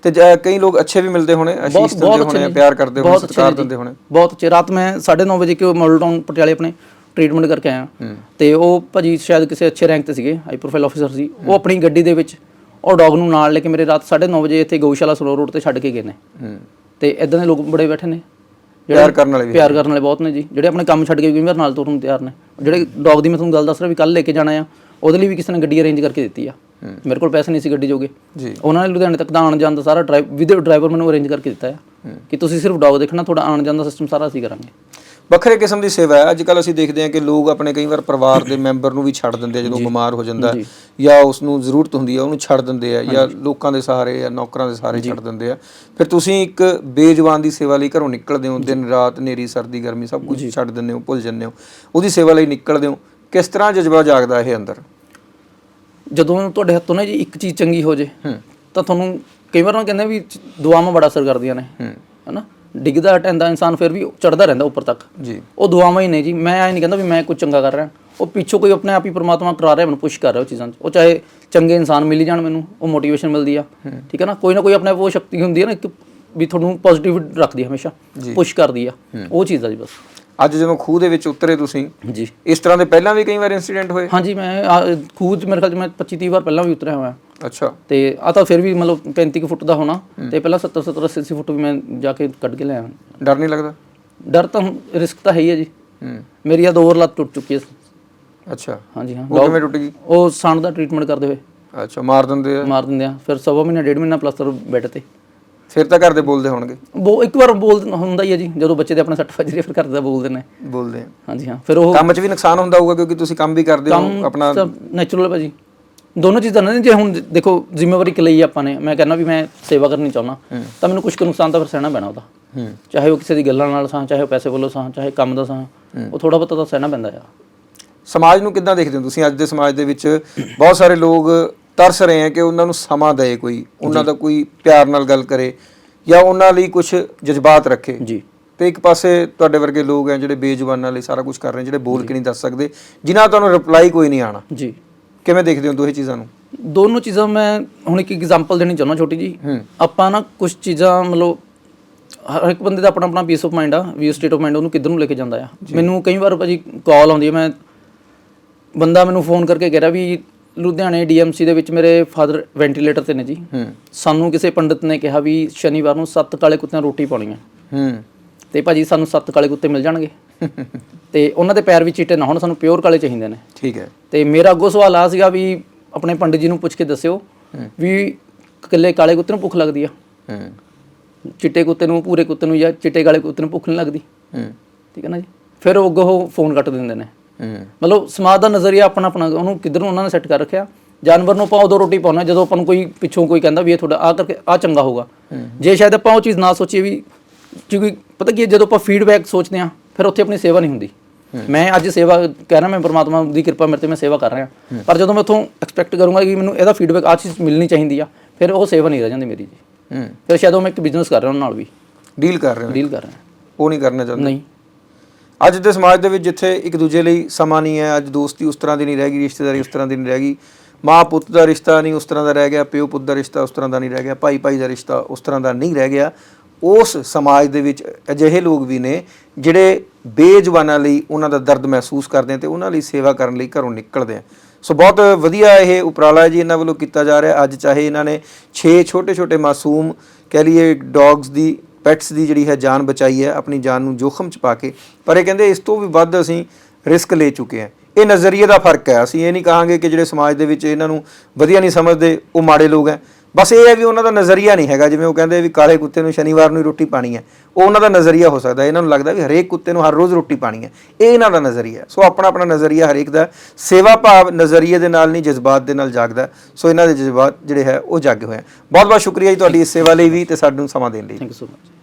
ਤੇ ਕਈ ਲੋਕ ਅੱਛੇ ਵੀ ਮਿਲਦੇ ਹੋਣੇ ਅਸ਼ੀਸ਼ ਦਿੰਦੇ ਹੋਣੇ ਪਿਆਰ ਕਰਦੇ ਹੋਣੇ ਸਤਿਕਾਰ ਦਿੰਦੇ ਹੋਣੇ।
ਬਹੁਤ ਅੱਛੇ। ਰਾਤ ਮੈਂ 9:30 ਵਜੇ ਕਿ ਮਾਡਲ ਟਾਊਨ ਪਟਿਆਲੇ ਆਪਣੇ ਟ੍ਰੀਟਮੈਂਟ ਕਰਕੇ ਆਇਆ। ਤੇ ਉਹ ਭਾਜੀ ਸ਼ਾਇਦ ਕਿਸੇ ਅੱਛੇ ਰੈਂਕ ਤੇ ਸੀਗੇ ਹਾਈ ਪ੍ਰੋਫਾਈਲ ਆਫੀਸਰ ਸੀ। ਉਹ ਆਪਣੀ ਗੱਡੀ ਦੇ ਵਿੱਚ ਉਹ ਡੌਗ ਨੂੰ ਨਾਲ ਲੈ ਕੇ ਮੇਰੇ ਰਾਤ 9:30 ਵਜੇ ਇੱਥੇ ਗਊਸ਼ਾਲਾ ਸਲੋ ਰੋਡ ਤੇ ਛੱਡ ਕੇ ਗਏ ਨੇ। ਤੇ ਇਦਾਂ ਦੇ ਲੋਕ ਬੜੇ ਬੈਠੇ ਨੇ।
ਪਿਆਰ ਕਰਨ ਵਾਲੇ ਵੀ
ਪਿਆਰ ਕਰਨ ਵਾਲੇ ਬਹੁਤ ਨੇ ਜੀ। ਜਿਹੜੇ ਆਪਣੇ ਕੰਮ ਛੱਡ ਕੇ ਵੀ ਵਾਰ ਨਾਲ ਤੁਰਨ ਨੂੰ ਤਿਆਰ ਨੇ। ਜਿਹੜੇ ਡੌਗ ਦੀ ਮੈਂ ਤੁਹਾਨੂੰ ਗੱਲ ਦੱਸ ਰਿਹਾ ਵੀ ਕੱਲ ਲੈ ਕੇ ਜਾਣਾ ਆ ਉਹਦੇ ਲਈ ਵੀ ਕਿਸੇ ਨੇ ਗੱਡੀ ਅਰੇਂਜ ਕਰਕੇ ਦਿੱਤੀ ਆ। ਮੇਰੇ ਕੋਲ ਪੈਸੇ ਨਹੀਂ ਸੀ ਗੱਡੀ ਜੋਗੇ
ਜੀ।
ਉਹਨਾਂ ਨੇ ਲੁਧਿਆਣੇ ਤੱਕ ਦਾ ਆਉਣ ਜਾਣ ਦਾ ਸਾਰਾ ਡਰਾਈਵ ਵਿਦ ਡਰਾਈਵਰ ਮੈਨੂੰ ਅਰੇਂਜ ਕਰਕੇ ਦਿੱਤਾ ਆ ਕਿ ਤੁਸੀਂ ਸਿਰਫ ਡੌਗ ਦੇਖਣਾ ਤੁਹਾਡਾ ਆਉਣ ਜਾਣ ਦਾ ਸਿਸਟਮ ਸਾਰਾ ਅਸੀਂ ਕਰਾਂਗੇ।
ਵੱਖਰੇ ਕਿਸਮ ਦੀ ਸੇਵਾ ਹੈ। ਅੱਜ ਕੱਲ ਅਸੀਂ ਦੇਖਦੇ ਹਾਂ ਕਿ ਲੋਕ ਆਪਣੇ ਕਈ ਵਾਰ ਪਰਿਵਾਰ ਦੇ ਮੈਂਬਰ ਨੂੰ ਵੀ ਛੱਡ ਦਿੰਦੇ ਆ ਜਦੋਂ ਬਿਮਾਰ ਹੋ ਜਾਂਦਾ ਜਾਂ। ਉਸ ਨੂੰ ਜ਼ਰੂਰਤ ਹੁੰਦੀ ਹੈ ਉਹਨੂੰ ਛੱਡ ਦਿੰਦੇ ਆ ਜਾਂ ਲੋਕਾਂ ਦੇ ਸਹਾਰੇ ਜਾਂ ਨੌਕਰਾਂ ਦੇ ਸਹਾਰੇ ਛੱਡ ਦਿੰਦੇ ਆ। ਫਿਰ ਤੁਸੀਂ ਇੱਕ ਬੇਜਵਾਨ ਦੀ ਸੇਵਾ ਲਈ ਘਰੋਂ ਨਿਕਲਦੇ ਹੋ। ਦਿਨ ਰਾਤ ਨੇਰੀ ਸਰਦੀ ਗਰਮੀ ਸਭ ਕੁਝ ਛੱਡ ਦਿੰਦੇ ਹੋ ਭੁੱਲ ਜਾਂਦੇ ਹੋ। ਉਹਦੀ ਸੇਵਾ ਲਈ ਨਿਕਲਦੇ ਹੋ। ਕਿਸ ਤਰ੍ਹਾਂ ਜਜ਼ਬਾ ਜਾਗਦਾ ਇਹ ਅੰਦਰ?
ਜਦੋਂ ਤੁਹਾਡੇ ਹੱਥੋਂ ਨਾ ਜੀ ਇੱਕ ਚੀਜ਼ ਚੰਗੀ ਹੋ ਜੇ ਤਾਂ ਤੁਹਾਨੂੰ ਕਈ ਵਾਰ ਉਹ ਕਹਿੰਦੇ ਵੀ ਦੁਆਵਾਂ ਬੜਾ ਅਸਰ ਕਰਦੀਆਂ ਨੇ।
ਹੂੰ।
ਹਨਾ? ਡਿੱਗਦਾ ਟੈਂਦਾ ਇਨਸਾਨ ਫਿਰ ਵੀ ਚੜਦਾ ਰਹਿੰਦਾ ਉੱਪਰ ਤੱਕ।
ਜੀ।
ਉਹ ਦੁਆਵਾਂ ਹੀ ਨੇ ਜੀ। ਮੈਂ ਐ ਨਹੀਂ ਕਹਿੰਦਾ ਵੀ ਮੈਂ ਕੁਝ ਚੰਗਾ ਕਰ ਰਿਹਾ। ਉਹ ਪਿੱਛੋਂ ਕੋਈ ਆਪਣੇ ਆਪ ਹੀ ਪ੍ਰਮਾਤਮਾ ਕਰਾ ਰਿਹਾ ਮੈਨੂੰ ਪੁਸ਼ ਕਰ ਰਿਹਾ ਉਹ ਚੀਜ਼ਾਂ 'ਚ। ਉਹ ਚਾਹੇ ਚੰਗੇ ਇਨਸਾਨ ਮਿਲ ਜਾਣ ਮੈਨੂੰ ਉਹ ਮੋਟੀਵੇਸ਼ਨ ਮਿਲਦੀ ਆ। ਠੀਕ ਹੈ ਨਾ? ਕੋਈ ਨਾ ਕੋਈ ਆਪਣੇ ਆਪ ਉਹ ਸ਼ਕਤੀ ਹੁੰਦੀ ਹੈ ਨਾ ਇੱਕ ਵੀ ਤੁਹਾਨੂੰ ਪੋਜ਼ਿਟਿਵ ਰੱਖਦੀ ਹਮੇਸ਼ਾ। ਪੁਸ਼ ਕਰਦੀ ਆ। ਉਹ ਚੀਜ਼ ਆ ਜੀ ਬਸ।
ਅੱਜ ਜਦੋਂ ਖੂਹ ਦੇ ਵਿੱਚ ਉਤਰੇ ਤੁਸੀਂ
ਜੀ।
ਇਸ ਤਰ੍ਹਾਂ ਦੇ ਪਹਿਲਾਂ ਵੀ ਕਈ ਵਾਰ ਇਨਸੀਡੈਂਟ ਹੋਏ?
ਹਾਂਜੀ ਮੈਂ ਖੂਹ 'ਚ ਮੇਰੇ ਖਿਆਲ 'ਚ ਮੈਂ 25 30 ਵਾਰ ਪਹਿਲਾਂ ਵੀ ਉਤਰਿਆ ਹੋਇਆ।
ਅੱਛਾ।
ਤੇ ਆ ਤਾਂ ਫਿਰ ਵੀ ਮਤਲਬ 35 ਕੁ ਫੁੱਟ ਦਾ ਹੋਣਾ। ਤੇ ਪਹਿਲਾਂ 70 70 80 ਫੁੱਟ ਵੀ ਮੈਂ ਜਾ ਕੇ ਕੱਢ ਕੇ ਲਿਆ
ਡਰ ਨਹੀਂ ਲੱਗਦਾ?
ਡਰ ਤਾਂ ਰਿਸਕ ਤਾਂ ਹੈ ਹੀ ਹੈ ਜੀ।
ਹੂੰ।
ਮੇਰੀ ਆ ਦੋ ਹੋਰ ਲੱਤ ਟੁੱਟ ਚੁੱਕੀ ਹੈ।
ਅੱਛਾ।
ਹਾਂਜੀ ਹਾਂ।
ਉਹ ਕਿਵੇਂ ਟੁੱਟ ਗਈ?
ਉਹ ਸਣ ਦਾ ਟ੍ਰੀਟਮੈਂਟ ਕਰਦੇ ਹੋਏ।
ਅੱਛਾ ਮਾਰ ਦਿੰਦੇ ਆ।
ਮਾਰ ਦਿੰਦੇ ਆ। ਫਿਰ ਸਵਾ ਮਹੀਨਾ ਡੇਢ ਮਹੀਨਾ ਪਲਸਟਰ ਬੈੱਡ ਤੇ।
ਫਿਰ ਤਾਂ ਘਰ ਦੇ ਬੋਲਦੇ ਹੋਣਗੇ।
ਉਹ ਇੱਕ ਵਾਰ ਬੋਲ ਹੁੰਦਾ ਹੀ ਹੈ ਜੀ ਜਦੋਂ ਬੱਚੇ ਦੇ ਆਪਣੇ ਸੱਟ ਵੱਜ ਰਹੀ ਹੈ ਫਿਰ ਘਰ ਦਾ ਬੋਲਦੇ ਨੇ
ਬੋਲਦੇ ਆ।
ਹਾਂਜੀ ਹਾਂ ਫਿਰ ਉਹ
ਕੰਮ 'ਚ ਵੀ ਨੁਕਸਾਨ ਹੁੰਦਾ ਹੋਊਗਾ ਕਿਉਂਕਿ ਤੁਸੀਂ ਕੰਮ ਵੀ ਕਰਦੇ ਹੋ ਆਪਣਾ
ਨੈਚੁਰਲ ਭਾਜੀ। ਦੋਨੋਂ ਚੀਜ਼ਾਂ ਨੇ ਜੇ ਹੁਣ ਦੇਖੋ ਜ਼ਿੰਮੇਵਾਰੀ ਕਿ ਲਈ ਆਪਾਂ ਨੇ ਮੈਂ ਕਹਿੰਦਾ ਵੀ ਮੈਂ ਸੇਵਾ ਕਰਨੀ ਚਾਹੁੰਦਾ ਤਾਂ ਮੈਨੂੰ ਕੁਝ ਕੁ ਨੁਕਸਾਨ ਤਾਂ ਫਿਰ ਸਹਿਣਾ ਪੈਣਾ ਉਹਦਾ। ਚਾਹੇ ਉਹ ਕਿਸੇ ਦੀ ਗੱਲਾਂ ਨਾਲ ਸਾਂ ਚਾਹੇ ਉਹ ਪੈਸੇ ਵੱਲੋਂ ਸਾਂ ਚਾਹੇ ਕੰਮ ਦਾ ਸਾਂ ਉਹ ਥੋੜਾ ਬਹੁਤਾ ਤਾਂ ਸਹਿਣਾ ਪੈਂਦਾ ਆ।
ਸਮਾਜ ਨੂੰ ਕਿੱਦਾਂ ਦੇਖਦੇ ਹੋ ਤੁਸੀਂ? ਅੱਜ ਦੇ ਸਮਾਜ ਦੇ ਵਿੱਚ ਬਹੁਤ ਸਾਰੇ ਲੋਕ ਤਰਸ ਰਹੇ ਆ ਕਿ ਉਹਨਾਂ ਨੂੰ ਸਮਾਂ ਦੇ ਕੋਈ ਉਹਨਾਂ ਦਾ ਕੋਈ ਪਿਆਰ ਨਾਲ ਗੱਲ ਕਰੇ ਜਾਂ ਉਹਨਾਂ ਲਈ ਕੁਝ ਜਜ਼ਬਾਤ ਰੱਖੇ।
ਜੀ।
ਤੇ ਇੱਕ ਪਾਸੇ ਤੁਹਾਡੇ ਵਰਗੇ ਲੋਕ ਆ ਜਿਹੜੇ ਬੇਜ਼ੁਬਾਨਾਂ ਲਈ ਸਾਰਾ ਕੁਝ ਕਰ ਰਹੇ ਜਿਹੜੇ ਬੋਲ ਕੇ ਨਹੀਂ ਦੱਸ ਸਕਦੇ ਜਿਨ੍ਹਾਂ ਤੁਹਾਨੂੰ ਰਿਪਲਾਈ ਕੋਈ ਨਹੀਂ ਆਣਾ
ਜੀ।
ਕਿਵੇਂ ਦੇਖਦੇ ਹੋ ਦੋਹੇ ਚੀਜ਼ਾਂ ਨੂੰ?
ਦੋਨੋਂ ਚੀਜ਼ਾਂ ਮੈਂ ਹੁਣ ਇੱਕ ਐਗਜ਼ਾਮਪਲ ਦੇਣੀ ਚਾਹੁੰਦਾ ਛੋਟੀ ਜੀ।
ਹੂੰ।
ਆਪਾਂ ਨਾ ਕੁਝ ਚੀਜ਼ਾਂ ਮਤਲਬ ਹਰ ਇੱਕ ਬੰਦੇ ਦਾ ਆਪਣਾ ਆਪਣਾ ਪੀਸ ਆਫ ਮਾਈਂਡ ਆ ਵੀ ਸਟੇਟ ਆਫ ਮਾਈਂਡ ਉਹਨੂੰ ਕਿੱਧਰ ਨੂੰ ਲੈ ਕੇ ਜਾਂਦਾ ਆ। ਮੈਨੂੰ ਕਈ ਵਾਰ ਭਾਜੀ ਕਾਲ ਆਉਂਦੀ ਹੈ ਮੈਂ ਬੰਦਾ ਮੈਨੂੰ ਫੋਨ ਕਰਕੇ ਕਹਿ ਰਿਹਾ ਵੀ ਲੁਧਿਆਣੇ ਡੀਐਮਸੀ ਦੇ ਵਿੱਚ ਮੇਰੇ ਫਾਦਰ ਵੈਂਟੀਲੇਟਰ ਤੇ ਨੇ ਜੀ।
ਹੂੰ।
ਸਾਨੂੰ ਕਿਸੇ ਪੰਡਿਤ ਨੇ ਕਿਹਾ ਵੀ ਸ਼ਨੀਵਾਰ ਨੂੰ ਸੱਤ ਕਾਲੇ ਕੁੱਤਿਆਂ ਨੂੰ ਰੋਟੀ ਪਾਉਣੀ ਆ।
ਹੂੰ।
ਤੇ ਭਾਜੀ ਸਾਨੂੰ ਸੱਤ ਕਾਲੇ ਕੁੱਤੇ ਮਿਲ ਜਾਣਗੇ। ਤੇ ਉਹਨਾਂ ਦੇ ਪੈਰ ਵੀ ਚਿੱਟੇ ਨਾ ਹੋਣ ਸਾਨੂੰ ਪਿਓਰ ਕਾਲੇ ਚਾਹੀਦੇ ਨੇ।
ਠੀਕ ਹੈ।
ਤੇ ਮੇਰਾ ਅੱਗੋਂ ਸਵਾਲ ਆ ਸੀਗਾ ਵੀ ਆਪਣੇ ਪੰਡਿਤ ਜੀ ਨੂੰ ਪੁੱਛ ਕੇ ਦੱਸਿਓ ਵੀ ਇਕੱਲੇ ਕਾਲੇ ਕੁੱਤੇ ਨੂੰ ਭੁੱਖ ਲੱਗਦੀ ਆ?
ਹੂੰ।
ਚਿੱਟੇ ਕੁੱਤੇ ਨੂੰ ਪੂਰੇ ਕੁੱਤੇ ਨੂੰ ਜਾਂ ਚਿੱਟੇ ਕਾਲੇ ਕੁੱਤੇ ਨੂੰ ਭੁੱਖ ਨਹੀਂ ਲੱਗਦੀ?
ਹੂੰ।
ਠੀਕ ਹੈ ਨਾ ਜੀ। ਫਿਰ ਉਹ ਅੱਗੋਂ ਫੋਨ ਕੱਟ ਦਿੰਦੇ ਨੇ।
ਹੂੰ
ਮਤਲਬ ਸਮਾਜ ਦਾ ਨਜ਼ਰੀਆ ਆਪਣਾ ਆਪਣਾ ਉਹਨੂੰ ਕਿੱਧਰ ਨੂੰ ਉਹਨਾਂ ਨੇ ਸੈੱਟ ਕਰ ਰੱਖਿਆ? ਜਾਨਵਰ ਨੂੰ ਆਪਾਂ ਉਦੋਂ ਰੋਟੀ ਪਾਉਣਾ ਜਦੋਂ ਆਪਾਂ ਨੂੰ ਕੋਈ ਪਿੱਛੋਂ ਕੋਈ ਕਹਿੰਦਾ ਵੀ ਇਹ ਤੁਹਾਡਾ ਆ ਕਰਕੇ ਆ ਚੰਗਾ ਹੋਊਗਾ। ਜੇ ਸ਼ਾਇਦ ਆਪਾਂ ਉਹ ਚੀਜ਼ ਨਾ ਸੋਚੀਏ ਵੀ ਕਿਉਂਕਿ ਪਤਾ ਕੀ ਹੈ, ਜਦੋਂ ਆਪਾਂ ਫੀਡਬੈਕ ਸੋਚਦੇ ਆ ਫਿਰ ਉੱਥੇ ਆਪਣੀ ਸੇਵਾ ਨਹੀਂ ਹੁੰਦੀ। ਮੈਂ ਅੱਜ ਸੇਵਾ ਕਹਿ ਰਿਹਾ ਮੈਂ ਪ੍ਰਮਾਤਮਾ ਦੀ ਕਿਰਪਾ ਮੇਰੇ ਤੇ ਮੈਂ ਸੇਵਾ ਕਰ ਰਿਹਾ। ਪਰ ਜਦੋਂ ਮੈਂ ਉੱਥੋਂ ਐਕਸਪੈਕਟ ਕਰੂੰਗਾ ਕਿ ਮੈਨੂੰ ਇਹਦਾ ਫੀਡਬੈਕ ਆ ਚੀਜ਼ ਮਿਲਣੀ ਚਾਹੀਦੀ ਆ ਫਿਰ ਉਹ ਸੇਵਾ ਨਹੀਂ ਰਹਿ ਜਾਂਦੀ ਮੇਰੀ ਜੀ। ਫਿਰ ਸ਼ਾਇਦ ਉਹ ਮੈਂ ਇੱਕ ਬਿਜ਼ਨਸ ਕਰ ਰਿਹਾ ਉਹਨਾਂ ਨਾਲ ਵੀ।
ਡੀਲ ਕਰ ਰਹੇ
ਡੀਲ ਕਰ ਰਿਹਾ
ਉਹ ਨਹੀਂ ਕਰਨਾ ਚਾਹੁੰਦੇ?
ਨਹੀਂ।
ਅੱਜ ਦੇ ਸਮਾਜ ਦੇ ਵਿੱਚ ਜਿੱਥੇ ਇੱਕ ਦੂਜੇ ਲਈ ਸਮਾਂ ਨਹੀਂ ਹੈ, ਅੱਜ ਦੋਸਤੀ ਉਸ ਤਰ੍ਹਾਂ ਦੀ ਨਹੀਂ ਰਹਿ ਗਈ, ਰਿਸ਼ਤੇਦਾਰੀ ਉਸ ਤਰ੍ਹਾਂ ਦੀ ਨਹੀਂ ਰਹਿ ਗਈ, ਮਾਂ ਪੁੱਤ ਦਾ ਰਿਸ਼ਤਾ ਨਹੀਂ ਉਸ ਤਰ੍ਹਾਂ ਦਾ ਰਹਿ ਗਿਆ, ਪਿਓ ਪੁੱਤ ਦਾ ਰਿਸ਼ਤਾ ਉਸ ਤਰ੍ਹਾਂ ਦਾ ਨਹੀਂ ਰਹਿ ਗਿਆ, ਭਾਈ ਭਾਈ ਦਾ ਰਿਸ਼ਤਾ ਉਸ ਤਰ੍ਹਾਂ ਦਾ ਨਹੀਂ ਰਹਿ ਗਿਆ, ਉਸ ਸਮਾਜ ਦੇ ਵਿੱਚ ਅਜਿਹੇ ਲੋਕ ਵੀ ਨੇ ਜਿਹੜੇ ਬੇਜਵਾਨਾਂ ਲਈ ਉਹਨਾਂ ਦਾ ਦਰਦ ਮਹਿਸੂਸ ਕਰਦੇ ਆ ਤੇ ਉਹਨਾਂ ਲਈ ਸੇਵਾ ਕਰਨ ਲਈ ਘਰੋਂ ਨਿਕਲਦੇ ਆ। ਸੋ ਬਹੁਤ ਵਧੀਆ ਇਹ ਉਪਰਾਲਾ ਜੀ ਇਹਨਾਂ ਵੱਲੋਂ ਕੀਤਾ ਜਾ ਰਿਹਾ, ਅੱਜ ਚਾਹੇ ਇਹਨਾਂ ਨੇ 6 ਛੋਟੇ-ਛੋਟੇ ਮਾਸੂਮ ਕਹਿ ਲਈਏ ਡੌਗਸ ਦੀ ਪੈਟਸ ਦੀ ਜਿਹੜੀ ਹੈ ਜਾਨ ਬਚਾਈ ਹੈ, ਆਪਣੀ ਜਾਨ ਨੂੰ ਜੋਖਮ ਚ ਪਾ ਕੇ। ਪਰ ਇਹ ਕਹਿੰਦੇ ਇਸ ਤੋਂ ਵੀ ਵੱਧ ਅਸੀਂ ਰਿਸਕ ਲੈ ਚੁੱਕੇ ਹਾਂ। ਇਹ ਨਜ਼ਰੀਏ ਦਾ ਫ਼ਰਕ ਹੈ। ਅਸੀਂ ਇਹ ਨਹੀਂ ਕਹਾਂਗੇ ਕਿ ਜਿਹੜੇ ਸਮਾਜ ਦੇ ਵਿੱਚ ਇਹਨਾਂ ਨੂੰ ਵਧੀਆ ਨਹੀਂ ਸਮਝਦੇ, ਉਹ ਮਾੜੇ ਲੋਕ ਹੈ। ਬਸ ਇਹ ਹੈ ਵੀ ਉਹਨਾਂ ਦਾ ਨਜ਼ਰੀਆ ਨਹੀਂ ਹੈਗਾ, ਜਿਵੇਂ ਉਹ ਕਹਿੰਦੇ ਵੀ ਕਾਲੇ ਕੁੱਤੇ ਨੂੰ ਸ਼ਨੀਵਾਰ ਨੂੰ ਹੀ ਰੋਟੀ ਪਾਣੀ ਹੈ। ਉਹ ਉਹਨਾਂ ਦਾ ਨਜ਼ਰੀਆ ਹੋ ਸਕਦਾ ਇਹਨਾਂ ਨੂੰ ਲੱਗਦਾ ਵੀ ਹਰੇਕ ਕੁੱਤੇ ਨੂੰ ਹਰ ਰੋਜ਼ ਰੋਟੀ ਪਾਣੀ ਹੈ। ਇਹ ਇਹਨਾਂ ਦਾ ਨਜ਼ਰੀਆ ਸੋ ਆਪਣਾ ਆਪਣਾ ਨਜ਼ਰੀਆ ਹਰੇਕ ਦਾ ਸੇਵਾ ਭਾਵ ਨਜ਼ਰੀਏ ਦੇ ਨਾਲ ਨਹੀਂ, ਜਜ਼ਬਾਤ ਦੇ ਨਾਲ ਜਾਗਦਾ ਸੋ ਇਹਨਾਂ ਦੇ ਜਜ਼ਬਾਤ ਜਿਹੜੇ ਹੈ, ਉਹ ਜਾਗੇ ਹੋਏ ਹੈ। ਬਹੁਤ ਬਹੁਤ ਸ਼ੁਕਰੀਆ ਜੀ ਤੁਹਾਡੀ ਇਸ ਸੇਵਾ ਲਈ ਵੀ ਤੇ ਸਾਨੂੰ ਸਮਾਂ ਦੇਣ ਲਈ।
Thank you so much